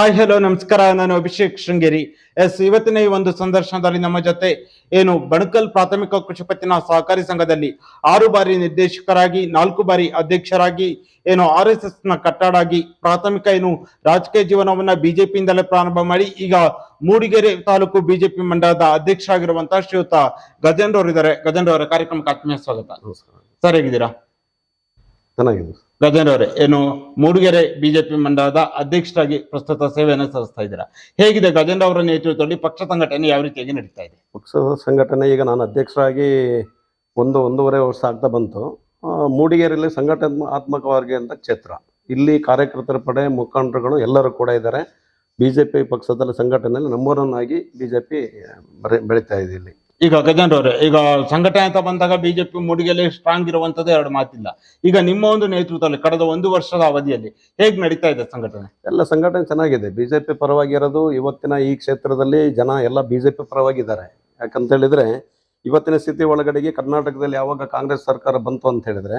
Hi hello ನಮಸ್ಕಾರ. ನಾನು Abhishek Sringeri. S ಇವತ್ತಿನ ಈ ಒಂದು ಸಂದರ್ಶನದಲ್ಲಿ ನಮ್ಮ ಜೊತೆ ಏನು ಬಣಕಲ್ ಪ್ರಾಥಮಿಕ ಕೃಷಿ ಪತ್ತಿನ ಸಹಕಾರಿ ಸಂಘದಲ್ಲಿ ಆರು ಬಾರಿ ನಿರ್ದೇಶಕರಾಗಿ ನಾಲ್ಕು ಬಾರಿ ಅಧ್ಯಕ್ಷರಾಗಿ ಏನು ಆರ್ ಎಸ್ ಎಸ್ನ ಕಟ್ಟಾಡಾಗಿ ಪ್ರಾಥಮಿಕ ಏನು ರಾಜಕೀಯ ಜೀವನವನ್ನ ಬಿಜೆಪಿಯಿಂದಲೇ ಪ್ರಾರಂಭ ಮಾಡಿ ಈಗ ಮೂಡಿಗೆರೆ ತಾಲೂಕು ಬಿಜೆಪಿ ಮಂಡಲದ ಅಧ್ಯಕ್ಷರಾಗಿರುವಂತಹ ಶ್ರೀಯುತ ಗಜೇಂದ್ರ ಅವರಿದ್ದಾರೆ. ಗಜೇಂದ್ರ ಅವರ ಕಾರ್ಯಕ್ರಮಕ್ಕೆ ಆತ್ಮೀಯ ಸ್ವಾಗತ. ಸರ್ ಹೇಗಿದ್ದೀರಾ? ಚೆನ್ನಾಗಿದೆ ಗಜೇಂದ್ರ ಏನು ಮೂಡಿಗೆರೆ ಬಿಜೆಪಿ ಮಂಡಲದ ಅಧ್ಯಕ್ಷರಾಗಿ ಪ್ರಸ್ತುತ ಸೇವೆಯನ್ನು ಸಲ್ಲಿಸ್ತಾ ಇದ್ದೀರಾ? ಹೇಗಿದೆ ಗಜೇಂದ್ರ ಅವರ ನೇತೃತ್ವದಲ್ಲಿ ಪಕ್ಷ ಸಂಘಟನೆ ಯಾವ ರೀತಿಯಾಗಿ ನಡೀತಾ ಇದೆ? ಪಕ್ಷದ ಸಂಘಟನೆ, ಈಗ ನಾನು ಅಧ್ಯಕ್ಷರಾಗಿ ಒಂದು ಒಂದೂವರೆ ವರ್ಷ ಆಗ್ತಾ ಬಂತು. ಮೂಡಿಗೆರೆಯಲ್ಲಿ ಸಂಘಟನಾತ್ಮಕವಾಗಿ ಅಂತ ಕ್ಷೇತ್ರ. ಇಲ್ಲಿ ಕಾರ್ಯಕರ್ತರ ಪಡೆ, ಮುಖಂಡರುಗಳು ಎಲ್ಲರೂ ಕೂಡ ಇದ್ದಾರೆ. ಬಿಜೆಪಿ ಪಕ್ಷದಲ್ಲಿ ಸಂಘಟನೆಯಲ್ಲಿ ನಂಬರ್ ಒನ್ ಆಗಿ ಬಿಜೆಪಿ ಬೆಳೀತಾ ಇದೆ ಇಲ್ಲಿ. ಈಗ ಗಜೇಂದ್ರ ಅವರೇ ಈಗ ಸಂಘಟನೆ ಅಂತ ಬಂದಾಗ ಬಿಜೆಪಿ ಮುಡಿಗೆಲೆ ಸ್ಟ್ರಾಂಗ್ ಇರುವಂತದ್ದು ಎರಡು ಮಾತಿಲ್ಲ. ಈಗ ನಿಮ್ಮ ಒಂದು ನೇತೃತ್ವದಲ್ಲಿ ಕಳೆದ ಒಂದು ವರ್ಷದ ಅವಧಿಯಲ್ಲಿ ಹೇಗೆ ನಡೀತಾ ಇದೆ ಸಂಘಟನೆ? ಎಲ್ಲ ಸಂಘಟನೆ ಚೆನ್ನಾಗಿದೆ. ಬಿಜೆಪಿ ಪರವಾಗಿರೋದು ಇವತ್ತಿನ ಈ ಕ್ಷೇತ್ರದಲ್ಲಿ ಜನ ಎಲ್ಲ ಬಿಜೆಪಿ ಪರವಾಗಿದ್ದಾರೆ. ಯಾಕಂತ ಹೇಳಿದ್ರೆ, ಇವತ್ತಿನ ಸ್ಥಿತಿ ಒಳಗಡೆಗೆ ಕರ್ನಾಟಕದಲ್ಲಿ ಯಾವಾಗ ಕಾಂಗ್ರೆಸ್ ಸರ್ಕಾರ ಬಂತು ಅಂತ ಹೇಳಿದ್ರೆ,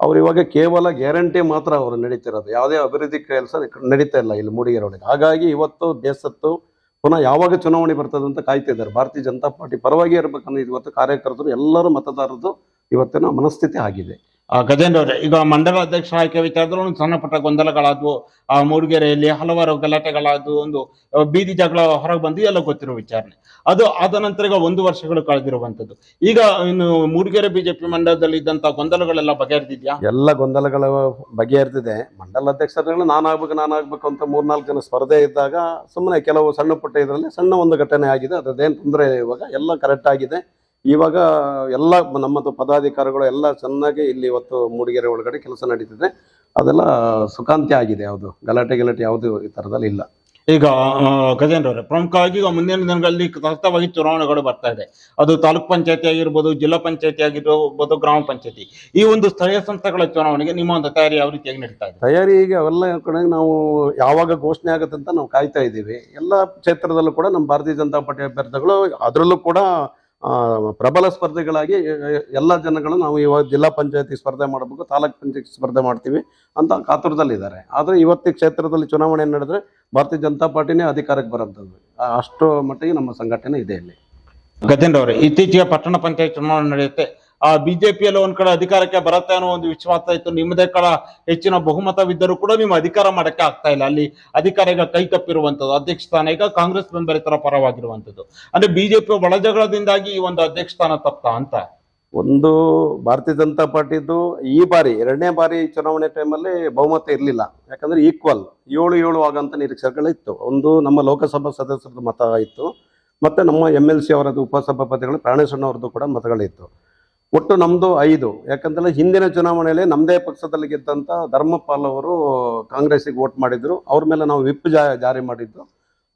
ಅವ್ರು ಇವಾಗ ಕೇವಲ ಗ್ಯಾರಂಟಿ ಮಾತ್ರ ಅವರು ನಡೀತಿರೋದು. ಯಾವುದೇ ಅಭಿವೃದ್ಧಿ ಕೆಲಸ ನಡೀತಾ ಇಲ್ಲ ಇಲ್ಲಿ ಮೂಡಿಗೆರೆ ಒಳಗೆ. ಹಾಗಾಗಿ ಇವತ್ತು ಬೇಸತ್ತು ಪುನಃ ಯಾವಾಗ ಚುನಾವಣೆ ಬರ್ತದೆ ಅಂತ ಕಾಯ್ತಾ ಇದ್ದಾರೆ. ಭಾರತೀಯ ಜನತಾ ಪಾರ್ಟಿ ಪರವಾಗಿ ಇರ್ಬೇಕನ್ನೋ ಇವತ್ತು ಕಾರ್ಯಕರ್ತರು ಎಲ್ಲರೂ ಮತದಾರರು ಇವತ್ತಿನ ಮನಸ್ಥಿತಿ ಆಗಿದೆ. ಗಜೇಂದ್ರ ಈಗ ಮಂಡಲ ಅಧ್ಯಕ್ಷ ಆಯ್ಕೆ ವಿಚಾರದಲ್ಲಿ ಒಂದು ಸಣ್ಣ ಪುಟ್ಟ ಗೊಂದಲಗಳಾದ್ವು. ಆ, ಮೂಡಿಗೆರೆಯಲ್ಲಿ ಹಲವಾರು ಗಲಾಟೆಗಳಾದವು, ಒಂದು ಬೀದಿ ಜಗಳ ಹೊರಗೆ ಬಂದು ಎಲ್ಲ ಗೊತ್ತಿರೋ ವಿಚಾರಣೆ. ಅದು ಆದ ನಂತರ ಈಗ ಒಂದು ವರ್ಷಗಳು ಕಳೆದಿರುವಂತದ್ದು ಈಗ ಇನ್ನು ಮೂಡಿಗೆರೆ ಬಿಜೆಪಿ ಮಂಡಲದಲ್ಲಿ ಇದ್ದಂತ ಗೊಂದಲಗಳೆಲ್ಲ ಬಗೆಹರಿದಿದ್ಯಾ? ಎಲ್ಲ ಗೊಂದಲಗಳ ಬಗೆಹರಿದಿದೆ. ಮಂಡಲ ಅಧ್ಯಕ್ಷರುಗಳು ನಾನಾಗ್ಬೇಕು ನಾನಾಗ್ಬೇಕು ಅಂತ ಮೂರ್ನಾಲ್ಕು ಜನ ಸ್ಪರ್ಧೆ ಇದ್ದಾಗ ಸುಮ್ಮನೆ ಕೆಲವು ಸಣ್ಣ ಪುಟ್ಟ ಇದರಲ್ಲಿ ಸಣ್ಣ ಒಂದು ಘಟನೆ ಆಗಿದೆ. ಅದೇನು ತೊಂದರೆ ಇವಾಗ ಎಲ್ಲ ಕರೆಕ್ಟ್ ಆಗಿದೆ. ಇವಾಗ ಎಲ್ಲ ನಮ್ಮದು ಪದಾಧಿಕಾರಿಗಳು ಎಲ್ಲ ಚೆನ್ನಾಗಿ ಇಲ್ಲಿ ಇವತ್ತು ಮೂಡಿಗೆರೆ ಒಳಗಡೆ ಕೆಲಸ ನಡೀತಿದೆ. ಅದೆಲ್ಲ ಸುಖಾಂತ್ಯ ಆಗಿದೆ ಯಾವುದು? ಗಲಾಟೆ ಗಲಾಟೆ ಯಾವುದು ಈ ಥರದಲ್ಲಿ ಇಲ್ಲ. ಈಗ ಗಜೇಂದ್ರ ಅವರೇ ಪ್ರಮುಖವಾಗಿ ಈಗ ಮುಂದಿನ ದಿನಗಳಲ್ಲಿ ಸತತವಾಗಿ ಚುನಾವಣೆಗಳು ಬರ್ತಾ ಇದೆ. ಅದು ತಾಲೂಕ್ ಪಂಚಾಯತಿ ಆಗಿರ್ಬೋದು ಜಿಲ್ಲಾ ಪಂಚಾಯತಿ ಆಗಿರ್ಬೋದು ಗ್ರಾಮ ಪಂಚಾಯತಿ. ಈ ಒಂದು ಸ್ಥಳೀಯ ಸಂಸ್ಥೆಗಳ ಚುನಾವಣೆಗೆ ನಿಮ್ಮ ಒಂದು ತಯಾರಿ ಯಾವ ರೀತಿಯಾಗಿ ನಡೀತಾ ಇದೆ? ತಯಾರಿ ಈಗ ಅವೆಲ್ಲ ಕಡೆ ನಾವು ಯಾವಾಗ ಘೋಷಣೆ ಆಗುತ್ತೆ ಅಂತ ನಾವು ಕಾಯ್ತಾ ಇದ್ದೀವಿ. ಎಲ್ಲ ಕ್ಷೇತ್ರದಲ್ಲೂ ಕೂಡ ನಮ್ಮ ಭಾರತೀಯ ಜನತಾ ಪಾರ್ಟಿ ಅಭ್ಯರ್ಥಿಗಳು ಅದರಲ್ಲೂ ಕೂಡ ಪ್ರಬಲ ಸ್ಪರ್ಧೆಗಳಾಗಿ ಎಲ್ಲ ಜನಗಳು ನಾವು ಇವಾಗ ಜಿಲ್ಲಾ ಪಂಚಾಯತಿ ಸ್ಪರ್ಧೆ ಮಾಡಬೇಕು, ತಾಲೂಕ್ ಪಂಚಾಯತಿ ಸ್ಪರ್ಧೆ ಮಾಡ್ತೀವಿ ಅಂತ ಕಾತುರದಲ್ಲಿದ್ದಾರೆ. ಆದರೆ ಇವತ್ತಿನ ಕ್ಷೇತ್ರದಲ್ಲಿ ಚುನಾವಣೆ ನಡೆದರೆ ಭಾರತೀಯ ಜನತಾ ಪಾರ್ಟಿನೇ ಅಧಿಕಾರಕ್ಕೆ ಬರೋಂಥದ್ದು. ಅಷ್ಟು ಮಟ್ಟಿಗೆ ನಮ್ಮ ಸಂಘಟನೆ ಇದೆ ಇಲ್ಲಿ. ಗಜೇಂದ್ರ ಅವರು, ಇತ್ತೀಚೆಗೆ ಪಟ್ಟಣ ಪಂಚಾಯತ್ ಚುನಾವಣೆ ನಡೆಯುತ್ತೆ. ಆ ಬಿಜೆಪಿಯಲ್ಲಿ ಒಂದ್ ಕಡೆ ಅಧಿಕಾರಕ್ಕೆ ಬರುತ್ತೆ ಅನ್ನೋ ಒಂದು ವಿಶ್ವಾಸ ಇತ್ತು. ನಿಮ್ಮದೇ ಕಡ ಹೆಚ್ಚಿನ ಬಹುಮತವಿದ್ದರೂ ಕೂಡ ನಿಮ್ಮ ಅಧಿಕಾರ ಮಾಡಕ್ಕೆ ಆಗ್ತಾ ಇಲ್ಲ. ಅಲ್ಲಿ ಅಧಿಕಾರ ಈಗ ಕೈ ತಪ್ಪಿರುವಂತದ್ದು ಅಧ್ಯಕ್ಷ ಸ್ಥಾನ, ಈಗ ಕಾಂಗ್ರೆಸ್ ಬೆಂಬಲಿತರ ಪರವಾಗಿರುವಂತದ್ದು ಅಂದ್ರೆ ಬಿಜೆಪಿ ಒಳಜಗಳದಿಂದಾಗಿ ಈ ಒಂದು ಅಧ್ಯಕ್ಷ ಸ್ಥಾನ ತಪ್ಪ ಅಂತ. ಒಂದು ಭಾರತೀಯ ಜನತಾ ಪಾರ್ಟಿದು ಈ ಬಾರಿ, ಎರಡನೇ ಬಾರಿ ಚುನಾವಣೆ ಟೈಮಲ್ಲಿ ಬಹುಮತ ಇರಲಿಲ್ಲ. ಯಾಕಂದ್ರೆ ಈಕ್ವಲ್, ಏಳು ಏಳು ಆಗಂತ ನಿರೀಕ್ಷೆಗಳಿತ್ತು ಒಂದು ನಮ್ಮ ಲೋಕಸಭಾ ಸದಸ್ಯರದ್ದು ಮತ ಇತ್ತು. ಮತ್ತೆ ನಮ್ಮ ಎಂ ಎಲ್ ಸಿ ಅವರದ್ದು ಉಪಸಭಾಪತಿಗಳು ಪ್ರಾಣೇಶ್ವರವ್ರದ್ದು ಕೂಡ ಮತಗಳಿತ್ತು. ಒಟ್ಟು ನಮ್ದು ಐದು. ಯಾಕಂತಂದ್ರೆ ಹಿಂದಿನ ಚುನಾವಣೆಯಲ್ಲಿ ನಮ್ಮದೇ ಪಕ್ಷದಲ್ಲಿ ಗೆದ್ದಂತ ಧರ್ಮಪಾಲ್ ಅವರು ಕಾಂಗ್ರೆಸ್ಸಿಗೆ ವೋಟ್ ಮಾಡಿದ್ರು. ಅವ್ರ ಮೇಲೆ ನಾವು ವಿಪ್ ಜಾರಿ ಮಾಡಿದ್ದು.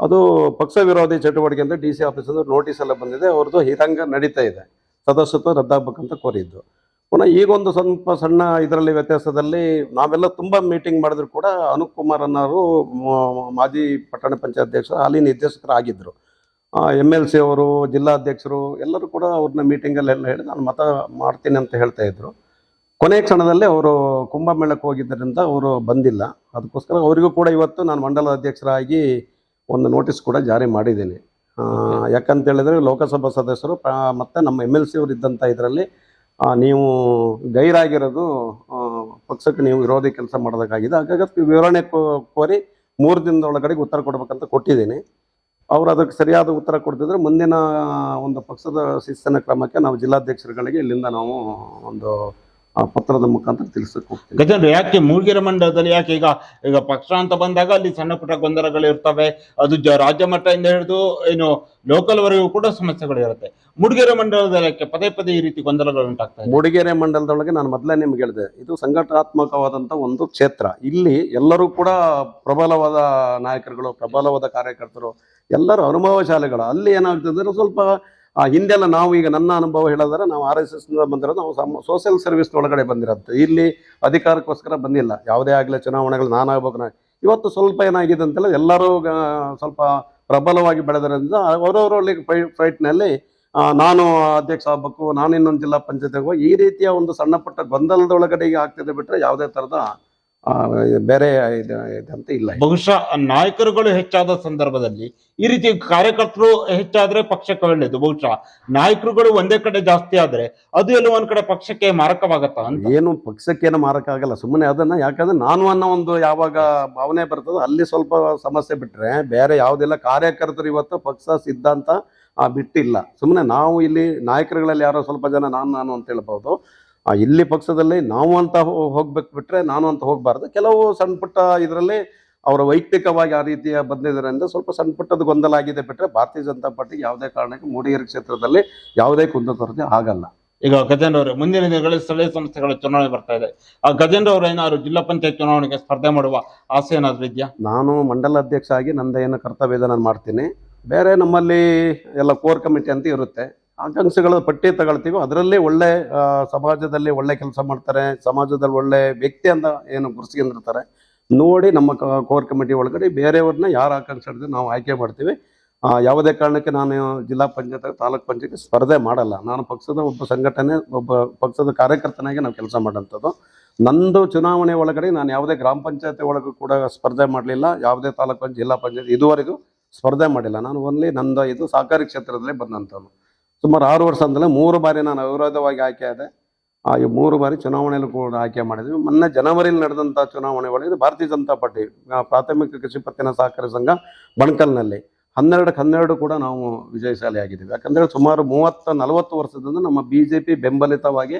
ಅದು ಪಕ್ಷ ವಿರೋಧಿ ಚಟುವಟಿಕೆ ಅಂತ ಡಿ ಸಿ ಆಫೀಸಲ್ಲಿ ನೋಟಿಸ್ ಎಲ್ಲ ಬಂದಿದೆ. ಅವ್ರದ್ದು ಹಿರಂಗ ನಡೀತಾ ಇದೆ. ಸದಸ್ಯತ್ವ ರದ್ದಾಗಬೇಕಂತ ಕೋರಿದ್ದು. ಪುನಃ ಈಗೊಂದು ಸ್ವಲ್ಪ ಸಣ್ಣ ಇದರಲ್ಲಿ ವ್ಯತ್ಯಾಸದಲ್ಲಿ ನಾವೆಲ್ಲ ತುಂಬ ಮೀಟಿಂಗ್ ಮಾಡಿದ್ರು ಕೂಡ ಅನುಪ್ ಕುಮಾರ್ ಅನ್ನೋರು ಮಾಜಿ ಪಟ್ಟಣ ಪಂಚಾಯತ್ ಅಧ್ಯಕ್ಷರು ಹಾಲಿ ನಿರ್ದೇಶಕರಾಗಿದ್ದರು ಎಂ ಎಲ್ ಸಿ ಅವರು, ಜಿಲ್ಲಾಧ್ಯಕ್ಷರು ಎಲ್ಲರೂ ಕೂಡ ಅವ್ರನ್ನ ಮೀಟಿಂಗಲ್ಲಿ ಎಲ್ಲ ಹೇಳಿ, ನಾನು ಮತ ಮಾಡ್ತೀನಿ ಅಂತ ಹೇಳ್ತಾ ಇದ್ರು. ಕೊನೆ ಕ್ಷಣದಲ್ಲಿ ಅವರು ಕುಂಭಮೇಳಕ್ಕೆ ಹೋಗಿದ್ದರಿಂದ ಅವರು ಬಂದಿಲ್ಲ. ಅದಕ್ಕೋಸ್ಕರ ಅವರಿಗೂ ಕೂಡ ಇವತ್ತು ನಾನು ಮಂಡಲ ಅಧ್ಯಕ್ಷರಾಗಿ ಒಂದು ನೋಟಿಸ್ ಕೂಡ ಜಾರಿ ಮಾಡಿದ್ದೀನಿ. ಯಾಕಂತ ಹೇಳಿದ್ರೆ ಲೋಕಸಭಾ ಸದಸ್ಯರು ಮತ್ತೆ ನಮ್ಮ ಎಂ ಎಲ್ ಸಿ ಅವರು ಇದ್ದಂಥ ಇದರಲ್ಲಿ ನೀವು ಗೈರಾಗಿರೋದು ಪಕ್ಷಕ್ಕೆ ನೀವು ವಿರೋಧಿ ಕೆಲಸ ಮಾಡೋದಕ್ಕಾಗಿದೆ. ಹಾಗಾಗಿ ವಿವರಣೆ ಕೋರಿ ಮೂರು ದಿನದ ಉತ್ತರ ಕೊಡಬೇಕಂತ ಕೊಟ್ಟಿದ್ದೀನಿ. ಅವ್ರು ಅದಕ್ಕೆ ಸರಿಯಾದ ಉತ್ತರ ಕೊಡ್ತಿದ್ರೆ ಮುಂದಿನ ಒಂದು ಪಕ್ಷದ ಶಿಸ್ತಿನ ಕ್ರಮಕ್ಕೆ ನಾವು ಜಿಲ್ಲಾಧ್ಯಕ್ಷರುಗಳಿಗೆ ಇಲ್ಲಿಂದ ನಾವು ಒಂದು ಪತ್ರದ ಮುಖಾಂತರ ತಿಳಿಸಕ್ಕೆ ಹೋಗ್ತೀವಿ. ಗಜೇಂದ್ರ ಯಾಕೆ ಮೂಡಿಗೆರೆ ಮಂಡಲದಲ್ಲಿ ಯಾಕೆ ಈಗ ಈಗ ಪಕ್ಷ ಅಂತ ಬಂದಾಗ ಅಲ್ಲಿ ಸಣ್ಣ ಪುಟ್ಟ ಗೊಂದಲಗಳು ಇರ್ತವೆ ಅದು ಜ- ರಾಜ್ಯ ಮಟ್ಟದಿಂದ ಹಿಡಿದು ಏನು ಲೋಕಲ್ವರೆಗೂ ಕೂಡ ಸಮಸ್ಯೆಗಳು ಇರುತ್ತೆ. ಮೂಡಿಗೆರೆ ಮಂಡಲದಲ್ಲಿ ಯಾಕೆ ಪದೇ ಪದೇ ಈ ರೀತಿ ಗೊಂದಲಗಳು ಉಂಟಾಗ್ತವೆ ಮೂಡಿಗೆರೆ ಮಂಡಲದೊಳಗೆ ನಾನು ಮೊದಲೇ ನಿಮ್ಗೆ ಹೇಳಿದೆ ಇದು ಸಂಘಟನಾತ್ಮಕವಾದಂಥ ಒಂದು ಕ್ಷೇತ್ರ. ಇಲ್ಲಿ ಎಲ್ಲರೂ ಕೂಡ ಪ್ರಬಲವಾದ ನಾಯಕರುಗಳು ಪ್ರಬಲವಾದ ಕಾರ್ಯಕರ್ತರು ಎಲ್ಲರೂ ಅನುಭವಶಾಲಿಗಳು ಅಲ್ಲಿ ಏನಾಗ್ತದೆ ಅಂದರೆ ಸ್ವಲ್ಪ ಹಿಂದೆಲ್ಲ ನಾವು ಈಗ ನನ್ನ ಅನುಭವ ಹೇಳಿದ್ರೆ ನಾವು ಆರ್ ಎಸ್ ಎಸ್ ಬಂದಿರೋದು ನಾವು ಸೋಷಿಯಲ್ ಸರ್ವಿಸ್ ಒಳಗಡೆ ಬಂದಿರೋದು. ಇಲ್ಲಿ ಅಧಿಕಾರಕ್ಕೋಸ್ಕರ ಬಂದಿಲ್ಲ. ಯಾವುದೇ ಆಗಲಿ ಚುನಾವಣೆಗಳು ನಾನಾಗಬೇಕು ಇವತ್ತು ಸ್ವಲ್ಪ ಏನಾಗಿದೆ ಅಂತೇಳಿ ಎಲ್ಲರೂ ಸ್ವಲ್ಪ ಪ್ರಬಲವಾಗಿ ಬೆಳೆದರಿಂದ ಅವರವರಲ್ಲಿ ಫೈಟ್ನಲ್ಲಿ ನಾನು ಅಧ್ಯಕ್ಷ ಆಗ್ಬೇಕು ನಾನು ಇನ್ನೊಂದು ಜಿಲ್ಲಾ ಪಂಚಾಯತ್ ಈ ರೀತಿಯ ಒಂದು ಸಣ್ಣ ಪುಟ್ಟ ಗೊಂದಲದೊಳಗಡೆಗೆ ಆಗ್ತಿದೆ ಬಿಟ್ಟರೆ ಯಾವುದೇ ಥರದ ಬೇರೆ ಇದು ಇದಂತ ಇಲ್ಲ ಬಹುಶಃ ನಾಯಕರುಗಳು ಹೆಚ್ಚಾದ ಸಂದರ್ಭದಲ್ಲಿ ಈ ರೀತಿ ಕಾರ್ಯಕರ್ತರು ಹೆಚ್ಚಾದ್ರೆ ಪಕ್ಷಕ್ಕೆ ಒಳ್ಳೇದು. ಬಹುಶಃ ನಾಯಕರುಗಳು ಒಂದೇ ಕಡೆ ಜಾಸ್ತಿ ಆದ್ರೆ ಅದು ಎಲ್ಲ ಒಂದ್ ಕಡೆ ಪಕ್ಷಕ್ಕೆ ಮಾರಕವಾಗತ್ತ ಅಂತ? ಏನು ಪಕ್ಷಕ್ಕೇನು ಆಗಲ್ಲ. ಸುಮ್ಮನೆ ಅದನ್ನ ಯಾಕಂದ್ರೆ ನಾನು ಅನ್ನೋ ಒಂದು ಯಾವಾಗ ಭಾವನೆ ಬರ್ತದೋ ಅಲ್ಲಿ ಸ್ವಲ್ಪ ಸಮಸ್ಯೆ ಬಿಟ್ರೆ ಬೇರೆ ಯಾವ್ದೆಲ್ಲ ಕಾರ್ಯಕರ್ತರು ಇವತ್ತು ಪಕ್ಷ ಸಿದ್ಧಾಂತ ಬಿಟ್ಟಿಲ್ಲ. ಸುಮ್ಮನೆ ನಾವು ಇಲ್ಲಿ ನಾಯಕರುಗಳಲ್ಲಿ ಯಾರೋ ಸ್ವಲ್ಪ ಜನ ನಾನು ನಾನು ಅಂತ ಹೇಳ್ಬೋದು. ಇಲ್ಲಿ ಪಕ್ಷದಲ್ಲಿ ನಾವು ಅಂತ ಹೋಗ್ಬೇಕು ಬಿಟ್ರೆ ನಾನು ಅಂತ ಹೋಗ್ಬಾರ್ದು. ಕೆಲವು ಸಣ್ಣ ಪುಟ್ಟ ಇದರಲ್ಲಿ ಅವರ ವೈಯಕ್ತಿಕವಾಗಿ ಆ ರೀತಿಯ ಬಂದಿದ್ದರಿಂದ ಸ್ವಲ್ಪ ಸಣ್ಣ ಪುಟ್ಟದ ಗೊಂದಲ ಆಗಿದೆ ಬಿಟ್ರೆ ಭಾರತೀಯ ಜನತಾ ಪಾರ್ಟಿ ಯಾವುದೇ ಕಾರಣಕ್ಕೆ ಮೂಡಿಗೆರೆ ಕ್ಷೇತ್ರದಲ್ಲಿ ಯಾವುದೇ ಕುಂದುಕೊರತೆ ಆಗಲ್ಲ. ಈಗ ಗಜೇಂದ್ರ ಅವರು ಮುಂದಿನ ದಿನಗಳಲ್ಲಿ ಸ್ಥಳೀಯ ಸಂಸ್ಥೆಗಳ ಚುನಾವಣೆ ಬರ್ತಾ ಇದೆ. ಆ ಗಜೇಂದ್ರ ಅವರು ಏನಾದ್ರು ಜಿಲ್ಲಾ ಪಂಚಾಯತ್ ಚುನಾವಣೆಗೆ ಸ್ಪರ್ಧೆ ಮಾಡುವ ಆಸೆ ಏನಾದ್ರು ಇದೆಯಾ? ನಾನು ಮಂಡಲ ಅಧ್ಯಕ್ಷ ಆಗಿ ನಂದೇನು ಕರ್ತವ್ಯ ಇದೆ ನಾನು ಮಾಡ್ತೀನಿ. ಬೇರೆ ನಮ್ಮಲ್ಲಿ ಎಲ್ಲ ಕೋರ್ ಕಮಿಟಿ ಅಂತ ಇರುತ್ತೆ. ಆಕಾಂಕ್ಷೆಗಳ ಪಟ್ಟಿ ತಗೊಳ್ತೀವೋ ಅದರಲ್ಲಿ ಒಳ್ಳೆ ಸಮಾಜದಲ್ಲಿ ಒಳ್ಳೆ ಕೆಲಸ ಮಾಡ್ತಾರೆ, ಸಮಾಜದಲ್ಲಿ ಒಳ್ಳೆ ವ್ಯಕ್ತಿ ಅಂತ ಏನು ಗುರುಸ್ಕೊಂಡಿರ್ತಾರೆ ನೋಡಿ ನಮ್ಮ ಕೋರ್ ಕಮಿಟಿ ಒಳಗಡೆ ಬೇರೆಯವ್ರನ್ನ ಯಾರು ಆಕಾಂಕ್ಷೆ ನಾವು ಆಯ್ಕೆ ಮಾಡ್ತೀವಿ. ಯಾವುದೇ ಕಾರಣಕ್ಕೆ ನಾನು ಜಿಲ್ಲಾ ಪಂಚಾಯತ್, ತಾಲೂಕು ಪಂಚಾಯತ್ ಸ್ಪರ್ಧೆ ಮಾಡಲ್ಲ. ನಾನು ಪಕ್ಷದ ಒಬ್ಬ ಸಂಘಟನೆ, ಒಬ್ಬ ಪಕ್ಷದ ಕಾರ್ಯಕರ್ತನಾಗಿ ನಾವು ಕೆಲಸ ಮಾಡೋಂಥದ್ದು. ನಂದು ಚುನಾವಣೆ ಒಳಗಡೆ ನಾನು ಯಾವುದೇ ಗ್ರಾಮ ಪಂಚಾಯತಿ ಒಳಗೂ ಕೂಡ ಸ್ಪರ್ಧೆ ಮಾಡಲಿಲ್ಲ. ಯಾವುದೇ ತಾಲೂಕು ಪಂಚಾಯತ್, ಜಿಲ್ಲಾ ಪಂಚಾಯತ್ ಇದುವರೆಗೂ ಸ್ಪರ್ಧೆ ಮಾಡಿಲ್ಲ. ನಾನು ಓನ್ಲಿ ನಂದು ಇದು ಸಹಕಾರಿ ಕ್ಷೇತ್ರದಲ್ಲೇ ಬಂದಂಥವ್ನು ಸುಮಾರು ಆರು ವರ್ಷ ಅಂದರೆ ಮೂರು ಬಾರಿ ನಾನು ಅವಿರೋಧವಾಗಿ ಆಯ್ಕೆ ಆದೆ. ಆ ಮೂರು ಬಾರಿ ಚುನಾವಣೆಯಲ್ಲೂ ಕೂಡ ಆಯ್ಕೆ ಮಾಡಿದ್ವಿ. ಮೊನ್ನೆ ಜನವರಿಯಲ್ಲಿ ನಡೆದಂಥ ಚುನಾವಣೆ ಒಳಗೆ ಭಾರತೀಯ ಜನತಾ ಪಾರ್ಟಿ ಪ್ರಾಥಮಿಕ ಕೃಷಿ ಪತ್ತಿನ ಸಹಕಾರ ಸಂಘ ಬಣಕಲ್ನಲ್ಲಿ ಹನ್ನೆರಡಕ್ಕೆ ಹನ್ನೆರಡು ಕೂಡ ನಾವು ವಿಜಯಶಾಲಿ ಆಗಿದ್ದೀವಿ. ಯಾಕಂದರೆ ಸುಮಾರು ಮೂವತ್ತ ನಲವತ್ತು ವರ್ಷದಿಂದ ನಮ್ಮ ಬಿ ಜೆ ಪಿ ಬೆಂಬಲಿತವಾಗಿ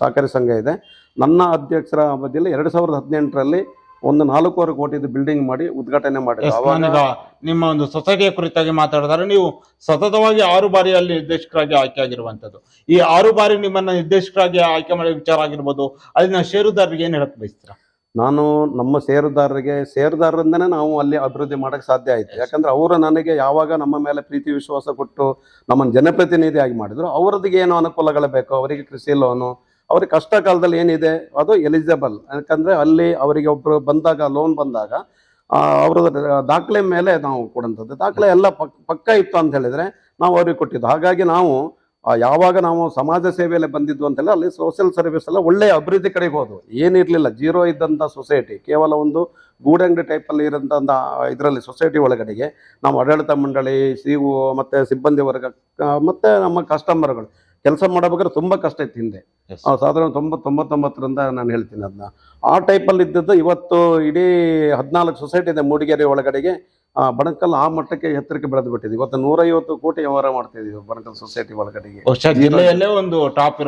ಸಹಕಾರಿ ಸಂಘ ಇದೆ. ನನ್ನ ಅಧ್ಯಕ್ಷರ ಅವಧಿಯಲ್ಲಿ ಎರಡು ಸಾವಿರದ ಹದಿನೆಂಟರಲ್ಲಿ ಒಂದು ನಾಲ್ಕೂವರೆ ಕೋಟಿದು ಬಿಲ್ಡಿಂಗ್ ಮಾಡಿ ಉದ್ಘಾಟನೆ ಮಾಡಿದ್ರು. ಎಸ್, ಅವಾಗ ನಾನೀಗ ನಿಮ್ಮ ಒಂದು ಸೊಸೈಟಿಯ ಕುರಿತಾಗಿ ಮಾತಾಡಿದ್ರೆ ನೀವು ಸತತವಾಗಿ ಆರು ಬಾರಿ ಅಲ್ಲಿ ನಿರ್ದೇಶಕರಾಗಿ ಆಯ್ಕೆ ಆಗಿರುವಂತದ್ದು ಈ ಆರು ಬಾರಿ ನಿಮ್ಮನ್ನ ನಿರ್ದೇಶಕರಾಗಿ ಆಯ್ಕೆ ಮಾಡಿದ ವಿಚಾರ ಆಗಿರ್ಬೋದು ಅಲ್ಲಿನ ಷೇರುದಾರರಿಗೆ ಏನ್ ಹೇಳಕ್ ಬಯಸ್ತೀರಾ? ನಾನು ನಮ್ಮ ಷೇರುದಾರರಿಗೆ ಷೇರುದಾರರಿಂದನೇ ನಾವು ಅಲ್ಲಿ ಅಭಿವೃದ್ಧಿ ಮಾಡಕ್ ಸಾಧ್ಯ ಆಯ್ತು. ಯಾಕಂದ್ರೆ ಅವರು ನನಗೆ ಯಾವಾಗ ನಮ್ಮ ಮೇಲೆ ಪ್ರೀತಿ ವಿಶ್ವಾಸ ಕೊಟ್ಟು ನಮ್ಮನ್ನು ಜನಪ್ರತಿನಿಧಿಯಾಗಿ ಮಾಡಿದ್ರು ಅವರದಿಗೆ ಏನು ಅನುಕೂಲಗಳು ಬೇಕೋ ಅವರಿಗೆ ಕೃಷಿ ಲೋನು ಅವ್ರಿಗೆ ಕಷ್ಟ ಕಾಲದಲ್ಲಿ ಏನಿದೆ, ಅದು ಎಲಿಜಿಬಲ್ ಯಾಕಂದ್ರೆ ಅಲ್ಲಿ ಅವರಿಗೆ ಒಬ್ರು ಬಂದಾಗ ಲೋನ್ ಬಂದಾಗ ಅವ್ರ ದಾಖಲೆ ಮೇಲೆ ನಾವು ಕೊಡುವಂಥದ್ದು ದಾಖಲೆ ಎಲ್ಲ ಪಕ್, ಪಕ್ಕ ಇತ್ತು ಅಂತ ಹೇಳಿದ್ರೆ ನಾವು ಅವ್ರಿಗೆ ಕೊಟ್ಟಿದ್ದು. ಹಾಗಾಗಿ ನಾವು ಯಾವಾಗ ನಾವು ಸಮಾಜ ಸೇವೆಯಲ್ಲಿ ಬಂದಿದ್ದು ಅಂತೆಲ್ಲ ಅಲ್ಲಿ ಸೋಷಿಯಲ್ ಸರ್ವಿಸ್ ಎಲ್ಲ ಒಳ್ಳೆಯ ಅಭಿವೃದ್ಧಿ ಕಡೆಗೆ ಏನಿರಲಿಲ್ಲ ಜೀರೋ ಇದ್ದಂಥ ಸೊಸೈಟಿ ಕೇವಲ ಒಂದು ಗೂಡಂಗಡಿ ಟೈಪಲ್ಲಿ ಇರೋಂಥ ಇದರಲ್ಲಿ ಸೊಸೈಟಿ ಒಳಗಡೆಗೆ ನಾವು ಆಡಳಿತ ಮಂಡಳಿ, ಸಿ ಒ, ಮತ್ತು ಸಿಬ್ಬಂದಿ ವರ್ಗ ಮತ್ತೆ ನಮ್ಮ ಕಸ್ಟಮರ್ಗಳು ಕೆಲಸ ಮಾಡಬೇಕಾದ್ರೆ ತುಂಬ ಕಷ್ಟ ಇತ್ತು ಹಿಂದೆ. ಸಾಧಾರಣ ತೊಂಬತ್ತು ತೊಂಬತ್ತೊಂಬತ್ತರಿಂದ ನಾನು ಹೇಳ್ತೀನಿ ಅದನ್ನ. ಆ ಟೈಪಲ್ಲಿ ಇದ್ದದ್ದು ಇವತ್ತು ಇಡೀ ಹದಿನಾಲ್ಕು ಸೊಸೈಟಿ ಇದೆ ಮೂಡಿಗೆರೆ ಒಳಗಡೆಗೆ. ಆ, ಬಣಕಲ್ ಆ ಮಟ್ಟಕ್ಕೆ ಎತ್ತರಕ್ಕೆ ಬೆಳೆದು ಬಿಟ್ಟಿದೆ. ಇವತ್ತು ನೂರೈವತ್ತು ಕೋಟಿ ವ್ಯವಹಾರ ಮಾಡ್ತಾ ಇದೀವಿ ಬಣಕಲ್ ಸೊಸೈಟಿ ಒಳಗಡೆಗೆ. ಜಿಲ್ಲೆಯಲ್ಲೇ ಒಂದು ಟಾಪ್